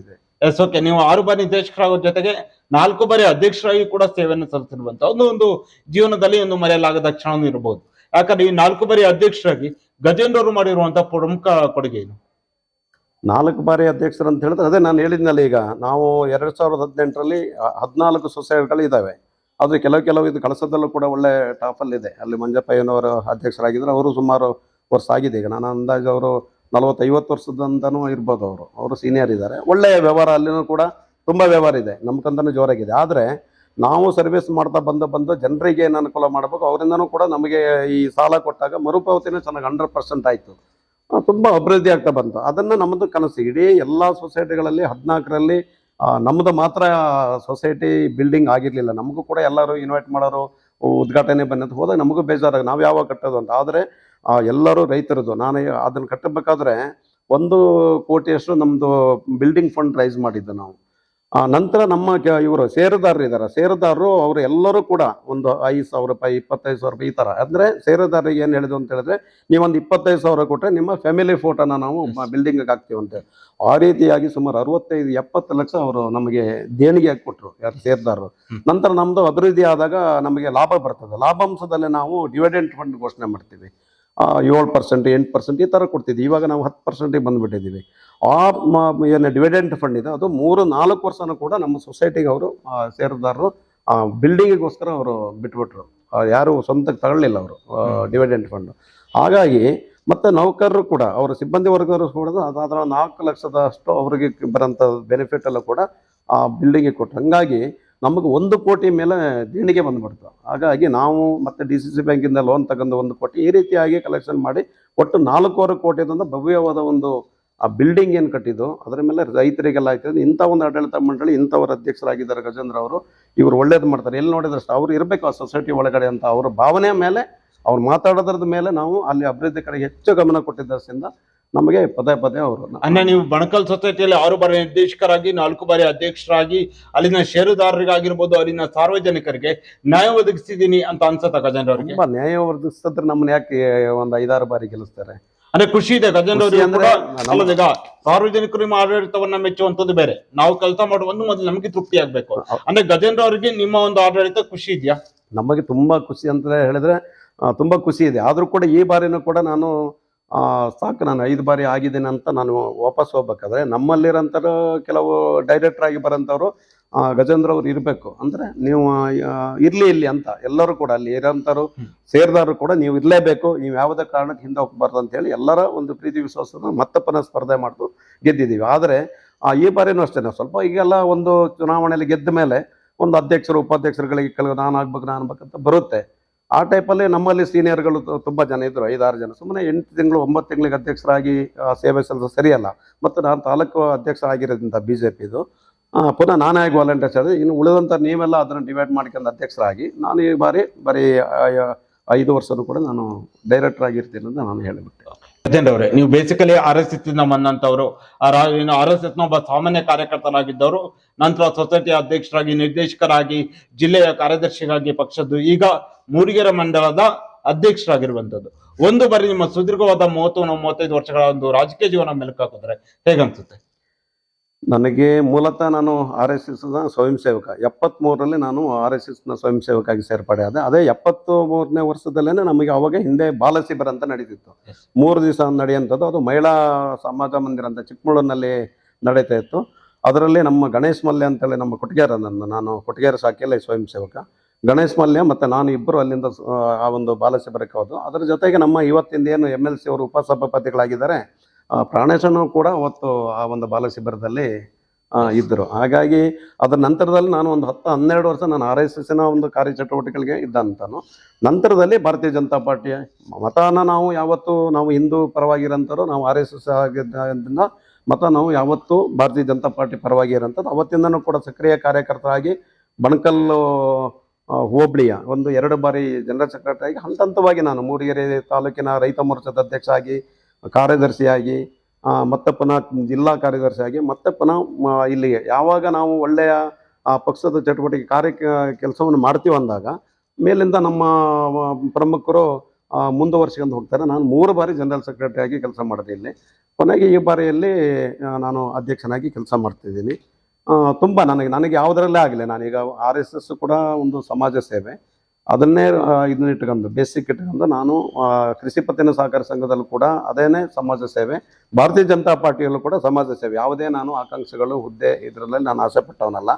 ಇದೆ. ಎಸ್ ಓಕೆ ನೀವು ಆರು ಬಾರಿ ನಿರ್ದೇಶಕರಾಗೋ ಜೊತೆಗೆ ನಾಲ್ಕು ಬಾರಿ ಅಧ್ಯಕ್ಷರಾಗಿ ಕೂಡ ಸೇವೆಯನ್ನು ಸಲ್ಲಿಸಿರುವಂತ ಒಂದು ಒಂದು ಜೀವನದಲ್ಲಿ ಒಂದು ಮರೆಯಲಾಗದ ಕ್ಷಣ ಇರಬಹುದು ಯಾಕಂದ್ರೆ ಈ ನಾಲ್ಕು ಬಾರಿ ಅಧ್ಯಕ್ಷರಾಗಿ ಗಜೇಂದ್ರ ಅವರು ಮಾಡಿರುವಂತಹ ಪ್ರಮುಖ ಕೊಡುಗೆ ಏನು? ನಾಲ್ಕು ಬಾರಿ ಅಧ್ಯಕ್ಷರು ಅಂತ ಹೇಳಿದ್ರೆ ಅದೇ ನಾನು ಹೇಳಿದ್ನಲ್ಲ ಈಗ, ನಾವು ಎರಡು ಸಾವಿರದ ಹದಿನೆಂಟರಲ್ಲಿ ಹದಿನಾಲ್ಕು ಸೊಸೈಟಿಗಳು ಇದ್ದಾವೆ. ಆದರೆ ಕೆಲವು ಕೆಲವು ಇದು ಕಳಸದಲ್ಲೂ ಕೂಡ ಒಳ್ಳೆ ಟಾಪಲ್ಲಿ ಇದೆ. ಅಲ್ಲಿ ಮಂಜಪ್ಪಯ್ಯನವರು ಅಧ್ಯಕ್ಷರಾಗಿದ್ರು ಅವರು ಸುಮಾರು ವರ್ಷ ಆಗಿದೆ. ಈಗ ನಾನು ಅಂದಾಜು ಅವರು ನಲವತ್ತೈವತ್ತು ವರ್ಷದಂತನೂ ಇರ್ಬೋದು ಅವರು. ಅವರು ಸೀನಿಯರ್ ಇದ್ದಾರೆ. ಒಳ್ಳೆಯ ವ್ಯವಹಾರ ಅಲ್ಲಿನೂ ಕೂಡ ತುಂಬ ವ್ಯವಹಾರ ಇದೆ. ನಮ್ಕಂತನೂ ಜೋರಾಗಿದೆ. ಆದರೆ ನಾವು ಸರ್ವಿಸ್ ಮಾಡ್ತಾ ಬಂದು ಬಂದು ಜನರಿಗೆ ಏನು ಅನುಕೂಲ ಮಾಡಬೇಕು, ಅವರಿಂದನೂ ಕೂಡ ನಮಗೆ ಈ ಸಾಲ ಕೊಟ್ಟಾಗ ಮರುಪಾವತಿನೂ ಚೆನ್ನಾಗಿ ಹಂಡ್ರೆಡ್ ಪರ್ಸೆಂಟ್ ಆಯಿತು. ತುಂಬ ಅಭಿವೃದ್ಧಿ ಆಗ್ತಾ ಬಂತು. ಅದನ್ನು ನಮ್ಮದು ಕನಸು. ಇಡೀ ಎಲ್ಲ ಸೊಸೈಟಿಗಳಲ್ಲಿ ಹದಿನಾಲ್ಕರಲ್ಲಿ ನಮ್ಮದು ಮಾತ್ರ ಸೊಸೈಟಿ ಬಿಲ್ಡಿಂಗ್ ಆಗಿರಲಿಲ್ಲ. ನಮಗೂ ಕೂಡ ಎಲ್ಲರೂ ಇನ್ವೈಟ್ ಮಾಡೋರು, ಉದ್ಘಾಟನೆ ಬಂದಂತ ಹೋದಾಗ ನಮಗೂ ಬೇಜಾರಾಗ, ನಾವು ಯಾವಾಗ ಕಟ್ಟೋದು ಅಂತ. ಆದರೆ ಎಲ್ಲರೂ ರೈತರದು ನಾನು ಅದನ್ನು ಕಟ್ಟಬೇಕಾದ್ರೆ ಒಂದು ಕೋಟಿಯಷ್ಟು ನಮ್ಮದು ಬಿಲ್ಡಿಂಗ್ ಫಂಡ್ ರೈಸ್ ಮಾಡಿದ್ದು ನಾವು. ಆ ನಂತರ ನಮ್ಮ ಇವರು ಸೇರದಾರರು ಇದ್ದಾರೆ ಸೇರದಾರರು ಅವರು ಎಲ್ಲರೂ ಕೂಡ ಒಂದು ಐದು ಸಾವಿರ ರೂಪಾಯಿ ಇಪ್ಪತ್ತೈದು ಸಾವಿರ ರೂಪಾಯಿ ಈ ಥರ. ಅಂದರೆ ಸೇರದಾರರಿಗೆ ಏನು ಹೇಳಿದ್ರು ಅಂತ ಹೇಳಿದ್ರೆ ನೀವೊಂದು ಇಪ್ಪತ್ತೈದು ಸಾವಿರ ಕೊಟ್ಟರೆ ನಿಮ್ಮ ಫ್ಯಾಮಿಲಿ ಫೋಟೋನ ನಾವು ಬಿಲ್ಡಿಂಗಿಗೆ ಹಾಕ್ತೀವಿ ಅಂತ ಆ ರೀತಿಯಾಗಿ ಸುಮಾರು ಅರವತ್ತೈದು ಎಪ್ಪತ್ತು ಲಕ್ಷ ಅವರು ನಮಗೆ ದೇಣಿಗೆಯಾಗಿ ಕೊಟ್ಟರು ಯಾರು ಸೇರಿದಾರರು. ನಂತರ ನಮ್ಮದು ಅಭಿವೃದ್ಧಿ ಆದಾಗ ನಮಗೆ ಲಾಭ ಬರ್ತದೆ. ಲಾಭಾಂಶದಲ್ಲಿ ನಾವು ಡಿವಿಡೆಂಟ್ ಫಂಡ್ ಘೋಷಣೆ ಮಾಡ್ತೀವಿ. ಏಳು ಪರ್ಸೆಂಟ್ ಎಂಟು ಪರ್ಸೆಂಟ್ ಈ ಥರ ಕೊಡ್ತಿದ್ವಿ. ಇವಾಗ ನಾವು ಹತ್ತು ಪರ್ಸೆಂಟಿಗೆ ಬಂದುಬಿಟ್ಟಿದ್ದೀವಿ. ಆ ಮ- ಏನು ಡಿವಿಡೆಂಟ್ ಫಂಡ್ ಇದೆ. ಅದು ಮೂರು ನಾಲ್ಕು ವರ್ಷನೂ ಕೂಡ ನಮ್ಮ ಸೊಸೈಟಿಗೆ ಅವರು ಸೇರಿದಾರರು ಬಿಲ್ಡಿಂಗಿಗೋಸ್ಕರ ಅವರು ಬಿಟ್ಬಿಟ್ರು. ಯಾರು ಸ್ವಂತಕ್ಕೆ ತಗೊಳ್ಳಿಲ್ಲ ಅವರು ಡಿವಿಡೆಂಟ್ ಫಂಡ್ ಹಾಗಾಗಿ ಮತ್ತು ನೌಕರರು ಕೂಡ ಅವರ ಸಿಬ್ಬಂದಿ ವರ್ಗದವರು ಕೂಡ ಅದಾದ ನಾಲ್ಕು ಲಕ್ಷದಷ್ಟು ಅವರಿಗೆ ಬರೋಂಥ ಬೆನಿಫಿಟ್ ಎಲ್ಲ ಕೂಡ ಆ ಬಿಲ್ಡಿಂಗಿಗೆ ಕೊಟ್ಟರು ಹಂಗಾಗಿ ನಮಗೆ ಒಂದು ಕೋಟಿ ಮೇಲೆ ದೇಣಿಗೆ ಬಂದುಬಿಡ್ತು. ಹಾಗಾಗಿ ನಾವು ಮತ್ತು ಡಿ ಸಿ ಸಿ ಬ್ಯಾಂಕಿಂದ ಲೋನ್ ತಗೊಂಡು ಒಂದು ಕೋಟಿ ಈ ರೀತಿಯಾಗಿ ಕಲೆಕ್ಷನ್ ಮಾಡಿ ಒಟ್ಟು ನಾಲ್ಕೂವರೆ ಕೋಟಿದಿಂದ ಭವ್ಯವಾದ ಒಂದು ಆ ಬಿಲ್ಡಿಂಗ್ ಏನು ಕಟ್ಟಿದ್ದು? ಅದರ ಮೇಲೆ ರೈತರಿಗೆಲ್ಲ ಹಾಕಿದ್ರೆ ಇಂಥ ಒಂದು ಆಡಳಿತ ಮಂಡಳಿ ಇಂಥವ್ರ ಅಧ್ಯಕ್ಷರಾಗಿದ್ದಾರೆ ಗಜೇಂದ್ರ ಅವರು ಇವರು ಒಳ್ಳೇದು ಮಾಡ್ತಾರೆ. ಎಲ್ಲಿ ನೋಡಿದ್ರೆ ಅಷ್ಟೇ ಅವ್ರು ಇರಬೇಕು ಆ ಸೊಸೈಟಿ ಒಳಗಡೆ ಅಂತ ಅವರ ಭಾವನೆ ಮೇಲೆ ಅವ್ರು ಮಾತಾಡೋದ್ರದ ಮೇಲೆ ನಾವು ಅಲ್ಲಿ ಅಭಿವೃದ್ಧಿ ಕಡೆ ಹೆಚ್ಚು ಗಮನ ಕೊಟ್ಟಿದ್ದರಿಂದ ನಮಗೆ ಪದೇ ಪದೇ ಅವರು ಅನ್ಯ ನೀವು ಬಣಕಲ್ ಸೊಸೈಟಿಯಲ್ಲಿ ಆರು ಬಾರಿ ನಿರ್ದೇಶಕರಾಗಿ ನಾಲ್ಕು ಬಾರಿ ಅಧ್ಯಕ್ಷರಾಗಿ ಅಲ್ಲಿನ ಷೇರುದಾರರಿಗಾಗಿರ್ಬೋದು ಅಲ್ಲಿನ ಸಾರ್ವಜನಿಕರಿಗೆ ನ್ಯಾಯ ಒದಗಿಸಿದ್ದೀನಿ ಅಂತ ಅನ್ಸತ್ತ ಗಜೇಂದ್ರ ಅವರಿಗೆ? ನ್ಯಾಯ ಒದಗಿಸಿದ್ರೆ ನಮ್ಮನ್ನ ಯಾಕೆ ಒಂದು ಐದಾರು ಬಾರಿ ಗೆಲ್ಲಿಸ್ತಾರೆ? ಅಂದ್ರೆ ಖುಷಿ ಇದೆ ಗಜೇಂದ್ರ ಈಗ ಸಾರ್ವಜನಿಕರು ನಿಮ್ಮ ಆಡಳಿತವನ್ನ ಮೆಚ್ಚುವಂತದ್ದು ಬೇರೆ. ನಾವು ಕೆಲಸ ಮಾಡುವುದು ಮೊದಲು ನಮಗೆ ತೃಪ್ತಿ ಆಗ್ಬೇಕು. ಅಂದ್ರೆ ಗಜೇಂದ್ರ ಅವರಿಗೆ ನಿಮ್ಮ ಒಂದು ಆಡಳಿತ ಖುಷಿ ಇದೆಯಾ? ನಮಗೆ ತುಂಬಾ ಖುಷಿ ಅಂತ ಹೇಳಿದ್ರೆ ತುಂಬಾ ಖುಷಿ ಇದೆ. ಆದ್ರೂ ಕೂಡ ಈ ಬಾರಿನೂ ಕೂಡ ನಾನು ಆ, ಸಾಕು ನಾನು ಐದು ಬಾರಿ ಆಗಿದ್ದೀನಿ ಅಂತ ನಾನು ವಾಪಸ್ ಹೋಗ್ಬೇಕಾದ್ರೆ ನಮ್ಮಲ್ಲಿರೋಂಥವ್ರು ಕೆಲವು ಡೈರೆಕ್ಟರ್ ಆಗಿ ಬರೋಂಥವ್ರು ಗಜೇಂದ್ರ ಅವ್ರು ಇರಬೇಕು. ಅಂದ್ರೆ ನೀವು ಇರಲಿ ಇಲ್ಲಿ ಅಂತ. ಎಲ್ಲರೂ ಕೂಡ ಅಲ್ಲಿ ಇರೋಂಥವ್ರು. ಸೇರಿದವರು ಕೂಡ ನೀವು ಇರಲೇಬೇಕು. ನೀವು ಯಾವುದೇ ಕಾರಣಕ್ಕೆ ಹಿಂದೆ ಹೋಗ್ಬಾರ್ದು ಅಂತ ಹೇಳಿ ಎಲ್ಲರ ಒಂದು ಪ್ರೀತಿ ವಿಶ್ವಾಸದ ಮತ್ತಪ್ಪನ ಸ್ಪರ್ಧೆ ಮಾಡಿದ್ರು ಗೆದ್ದಿದ್ದೀವಿ. ಆದರೆ ಆ, ಈ ಬಾರಿನೂ ಅಷ್ಟೇ. ನಾವು ಸ್ವಲ್ಪ ಈಗೆಲ್ಲ ಒಂದು ಚುನಾವಣೆಯಲ್ಲಿ ಗೆದ್ದ ಮೇಲೆ ಒಂದು ಅಧ್ಯಕ್ಷರು ಉಪಾಧ್ಯಕ್ಷರುಗಳಿಗೆ ಕೆಲವು ನಾನು ಆಗ್ಬೇಕು ನಾನು ಆಗ್ಬೇಕಂತ ಬರುತ್ತೆ. ಆ ಟೈಪಲ್ಲಿ ನಮ್ಮಲ್ಲಿ ಸೀನಿಯರ್ಗಳು ತುಂಬ ತುಂಬಾ ಜನ ಇದ್ದರು ಐದಾರು ಜನ. ಸುಮ್ಮನೆ ಎಂಟು ತಿಂಗಳು ಒಂಬತ್ತು ತಿಂಗಳಿಗೆ ಅಧ್ಯಕ್ಷರಾಗಿ ಸೇವೆ ಸಲ್ಲಿಸೋದು ಸರಿಯಲ್ಲ. ಮತ್ತು ನಾನು ತಾಲೂಕು ಅಧ್ಯಕ್ಷ ಆಗಿರೋದ್ರಿಂದ ಬಿ ಜೆ ಪಿದು ಪುನಃ ನಾನೇ ವಾಲಂಟಿಯರ್ಸ್ ಆದರೆ ಇನ್ನು ಉಳಿದಂಥ ನೀವೆಲ್ಲ ಅದನ್ನು ಡಿವೈಡ್ ಮಾಡ್ಕೊಂಡು ಅಧ್ಯಕ್ಷರಾಗಿ ನಾನು ಈ ಬಾರಿ ಬರೀ ಐದು ವರ್ಷನೂ ಕೂಡ ನಾನು ಡೈರೆಕ್ಟರ್ ಆಗಿರ್ತೀನಿ ಅಂತ ನಾನು ಹೇಳಿಬಿಟ್ಟೆ. ಅಜೆಂಡ್ ಅವರೇ, ನೀವು ಬೇಸಿಕಲಿ ಆರ್ ಎಸ್ ಎಸ್ ಇಂದ ಬಂದಂತವರು ಆರ್ ಎಸ್ ಎಸ್ನ ಒಬ್ಬ ಸಾಮಾನ್ಯ ಕಾರ್ಯಕರ್ತರಾಗಿದ್ದವರು ನಂತರ ಸೊಸೈಟಿ ಅಧ್ಯಕ್ಷರಾಗಿ, ನಿರ್ದೇಶಕರಾಗಿ, ಜಿಲ್ಲೆಯ ಕಾರ್ಯದರ್ಶಿಗಾಗಿ ಪಕ್ಷದ್ದು ಈಗ ಮೂಡಿಗೆರೆ ಮಂಡಲದ ಅಧ್ಯಕ್ಷರಾಗಿರುವಂತದ್ದು ಒಂದು ಬಾರಿ ನಿಮ್ಮ ಸುದೀರ್ಘವಾದ ಮೂವತ್ತು ಮೂವತ್ತೈದು ವರ್ಷಗಳ ಒಂದು ರಾಜಕೀಯ ಜೀವನ ಮೆಲುಕಾಕಿದ್ರೆ ಹೇಗನ್ಸುತ್ತೆ? ನನಗೆ ಮೂಲತಃ ನಾನು ಆರ್ ಎಸ್ ಎಸ್ನ ಸ್ವಯಂ ಸೇವಕ ಎಪ್ಪತ್ಮೂರರಲ್ಲಿ ನಾನು ಆರ್ ಎಸ್ ಎಸ್ನ ಸ್ವಯಂ ಸೇವಕಾಗಿ ಸೇರ್ಪಡೆ ಆದೆ. ಅದೇ ಎಪ್ಪತ್ತು ಮೂರನೇ ವರ್ಷದಲ್ಲೇ ನಮಗೆ ಅವಾಗ ಹಿಂದೆ ಬಾಲಶಿಬಿರ ಅಂತ ನಡೀತಿತ್ತು. ಮೂರು ದಿವಸ ನಡೆಯುವಂಥದ್ದು ಅದು ಮಹಿಳಾ ಸಮಾಜ ಮಂದಿರ ಅಂತ ಚಿಕ್ಕಮಗಳೂರಿನಲ್ಲಿ ನಡೀತಾ ಇತ್ತು. ಅದರಲ್ಲಿ ನಮ್ಮ ಗಣೇಶ್ ಮಲ್ಯ ಅಂತೇಳಿ ನಮ್ಮ ಕೊಟ್ಟಿಗೆರ ನನ್ನ ನಾನು ಕೊಟ್ಟಿಗೆರ ಶಾಖೆಯಲ್ಲಿ ಸ್ವಯಂ ಸೇವಕ ಗಣೇಶ್ ಮಲ್ಯ ಮತ್ತು ನಾನು ಇಬ್ಬರು ಅಲ್ಲಿಂದ ಆ, ಒಂದು ಬಾಲಶಿಬಿರಕ್ಕೆ ಹೋದು ಅದರ ಜೊತೆಗೆ ನಮ್ಮ ಇವತ್ತಿಂದ ಏನು ಎಂ ಎಲ್ ಸಿ ಅವರು ಉಪಸಭಾಪತಿಗಳಾಗಿದ್ದಾರೆ ಪ್ರಾಣೇಶನು ಕೂಡ ಅವತ್ತು ಆ ಒಂದು ಬಾಲ ಶಿಬಿರದಲ್ಲಿ ಇದ್ದರು. ಹಾಗಾಗಿ ಅದರ ನಂತರದಲ್ಲಿ ನಾನು ಒಂದು ಹತ್ತು, ಹನ್ನೆರಡು ವರ್ಷ ನಾನು ಆರ್ ಎಸ್ ಎಸ್ನ ಒಂದು ಕಾರ್ಯಚಟುವಟಿಕೆಗಳಿಗೆ ಇದ್ದಂತಾನು ನಂತರದಲ್ಲಿ ಭಾರತೀಯ ಜನತಾ ಪಾರ್ಟಿಯ ಮತನ ನಾವು ಯಾವತ್ತು ನಾವು ಹಿಂದೂ ಪರವಾಗಿರೋಂಥವ್ರು, ನಾವು ಆರ್ ಎಸ್ ಎಸ್ ಆಗಿದ್ದರಿಂದ ಮತ ನಾವು ಯಾವತ್ತೂ ಭಾರತೀಯ ಜನತಾ ಪಾರ್ಟಿ ಪರವಾಗಿ ಇರೋಂಥದ್ದು. ಅವತ್ತಿಂದನೂ ಕೂಡ ಸಕ್ರಿಯ ಕಾರ್ಯಕರ್ತರಾಗಿ ಬಣಕಲ್ಲು ಹೋಬಳಿಯ ಒಂದು ಎರಡು ಬಾರಿ ಜನರಲ್ ಸೆಕ್ರೆಟರಿ ಆಗಿ ಹಂತ ಹಂತವಾಗಿ ನಾನು ಮೂಡಿಗೆರೆ ತಾಲೂಕಿನ ರೈತ ಮೋರ್ಚಾದ ಅಧ್ಯಕ್ಷ ಆಗಿ ಕಾರ್ಯದರ್ಶಿಯಾಗಿ ಮತ್ತಪ್ಪನ ಮತ್ತೆ ಪುನಃ ಜಿಲ್ಲಾ ಕಾರ್ಯದರ್ಶಿಯಾಗಿ ಮತ್ತೆ ಪುನಃ ಇಲ್ಲಿಗೆ. ಯಾವಾಗ ನಾವು ಒಳ್ಳೆಯ ಪಕ್ಷದ ಚಟುವಟಿಕೆ ಕಾರ್ಯ, ಕೆಲಸವನ್ನು ಮಾಡ್ತೀವಿ ಅಂದಾಗ, ಮೇಲಿಂದ ನಮ್ಮ ಪ್ರಮುಖರು ಮುಂದುವರ್ಸ್ಕೊಂಡು ಹೋಗ್ತಾರೆ. ನಾನು ಮೂರು ಬಾರಿ ಜನರಲ್ ಸೆಕ್ರೆಟರಿ ಆಗಿ ಕೆಲಸ ಮಾಡಿದೆ ಇಲ್ಲಿ. ಕೊನೆಗೆ ಈ ಬಾರಿಯಲ್ಲಿ ನಾನು ಅಧ್ಯಕ್ಷನಾಗಿ ಕೆಲಸ ಮಾಡ್ತಿದ್ದೀನಿ ತುಂಬ ನನಗೆ ನನಗೆ ಯಾವುದರಲ್ಲೇ ಆಗಲಿ, ನಾನೀಗ ಆರ್ ಎಸ್ ಎಸ್ ಕೂಡ ಒಂದು ಸಮಾಜ ಸೇವೆ. ಅದನ್ನೇ ಇದನ್ನ ಇಟ್ಕೊಂಡು ಬೇಸಿಕ್ ಇಟ್ಕೊಂಡು ನಾನು ಕೃಷಿ ಪತ್ತಿನ ಸಹಕಾರ ಸಂಘದಲ್ಲೂ ಕೂಡ ಅದೇನೇ ಸಮಾಜ ಸೇವೆ, ಭಾರತೀಯ ಜನತಾ ಪಾರ್ಟಿಯಲ್ಲೂ ಕೂಡ ಸಮಾಜ ಸೇವೆ. ಯಾವುದೇ ನಾನು ಆಕಾಂಕ್ಷೆಗಳು, ಹುದ್ದೆ ಇದರಲ್ಲಿ ನಾನು ಆಸೆ ಪಟ್ಟವನಲ್ಲ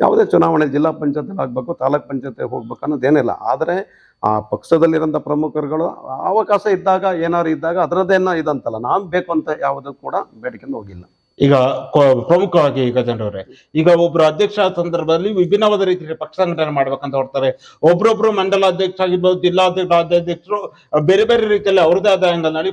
ಯಾವುದೇ ಚುನಾವಣೆ ಜಿಲ್ಲಾ ಪಂಚಾಯತ್ ಆಗಬೇಕು, ತಾಲೂಕ್ ಪಂಚಾಯತ್ ಹೋಗ್ಬೇಕು ಅನ್ನೋದೇನಿಲ್ಲ. ಆದರೆ, ಆ ಪಕ್ಷದಲ್ಲಿರೋಂಥ ಪ್ರಮುಖರುಗಳು, ಅವಕಾಶ ಇದ್ದಾಗ, ಏನಾದ್ರು ಇದ್ದಾಗ ಅದರದ್ದೇನೋ ಇದಂತಲ್ಲ. ನಾನು ಬೇಕು ಅಂತ ಯಾವುದೂ ಕೂಡ ಬೇಡಿಕೆಂದು ಹೋಗಿಲ್ಲ. ಈಗ ಪ್ರಮುಖವಾಗಿ ಅವರೇ ಈಗ ಒಬ್ರು ಅಧ್ಯಕ್ಷ ಸಂದರ್ಭದಲ್ಲಿ ವಿಭಿನ್ನವಾದ ರೀತಿಯಲ್ಲಿ ಪಕ್ಷ ಸಂಘಟನೆ ಮಾಡ್ಬೇಕಂತ ಹೊರ್ತಾರೆ ಒಬ್ರೊಬ್ರು ಮಂಡಲ ಅಧ್ಯಕ್ಷ ಆಗಿರ್ಬೋದು ಜಿಲ್ಲಾಧ್ಯಕ್ಷ ರಾಜ್ಯಾಧ್ಯಕ್ಷರು ಬೇರೆ ಬೇರೆ ರೀತಿಯಲ್ಲಿ ಅವ್ರದೇ ಆದ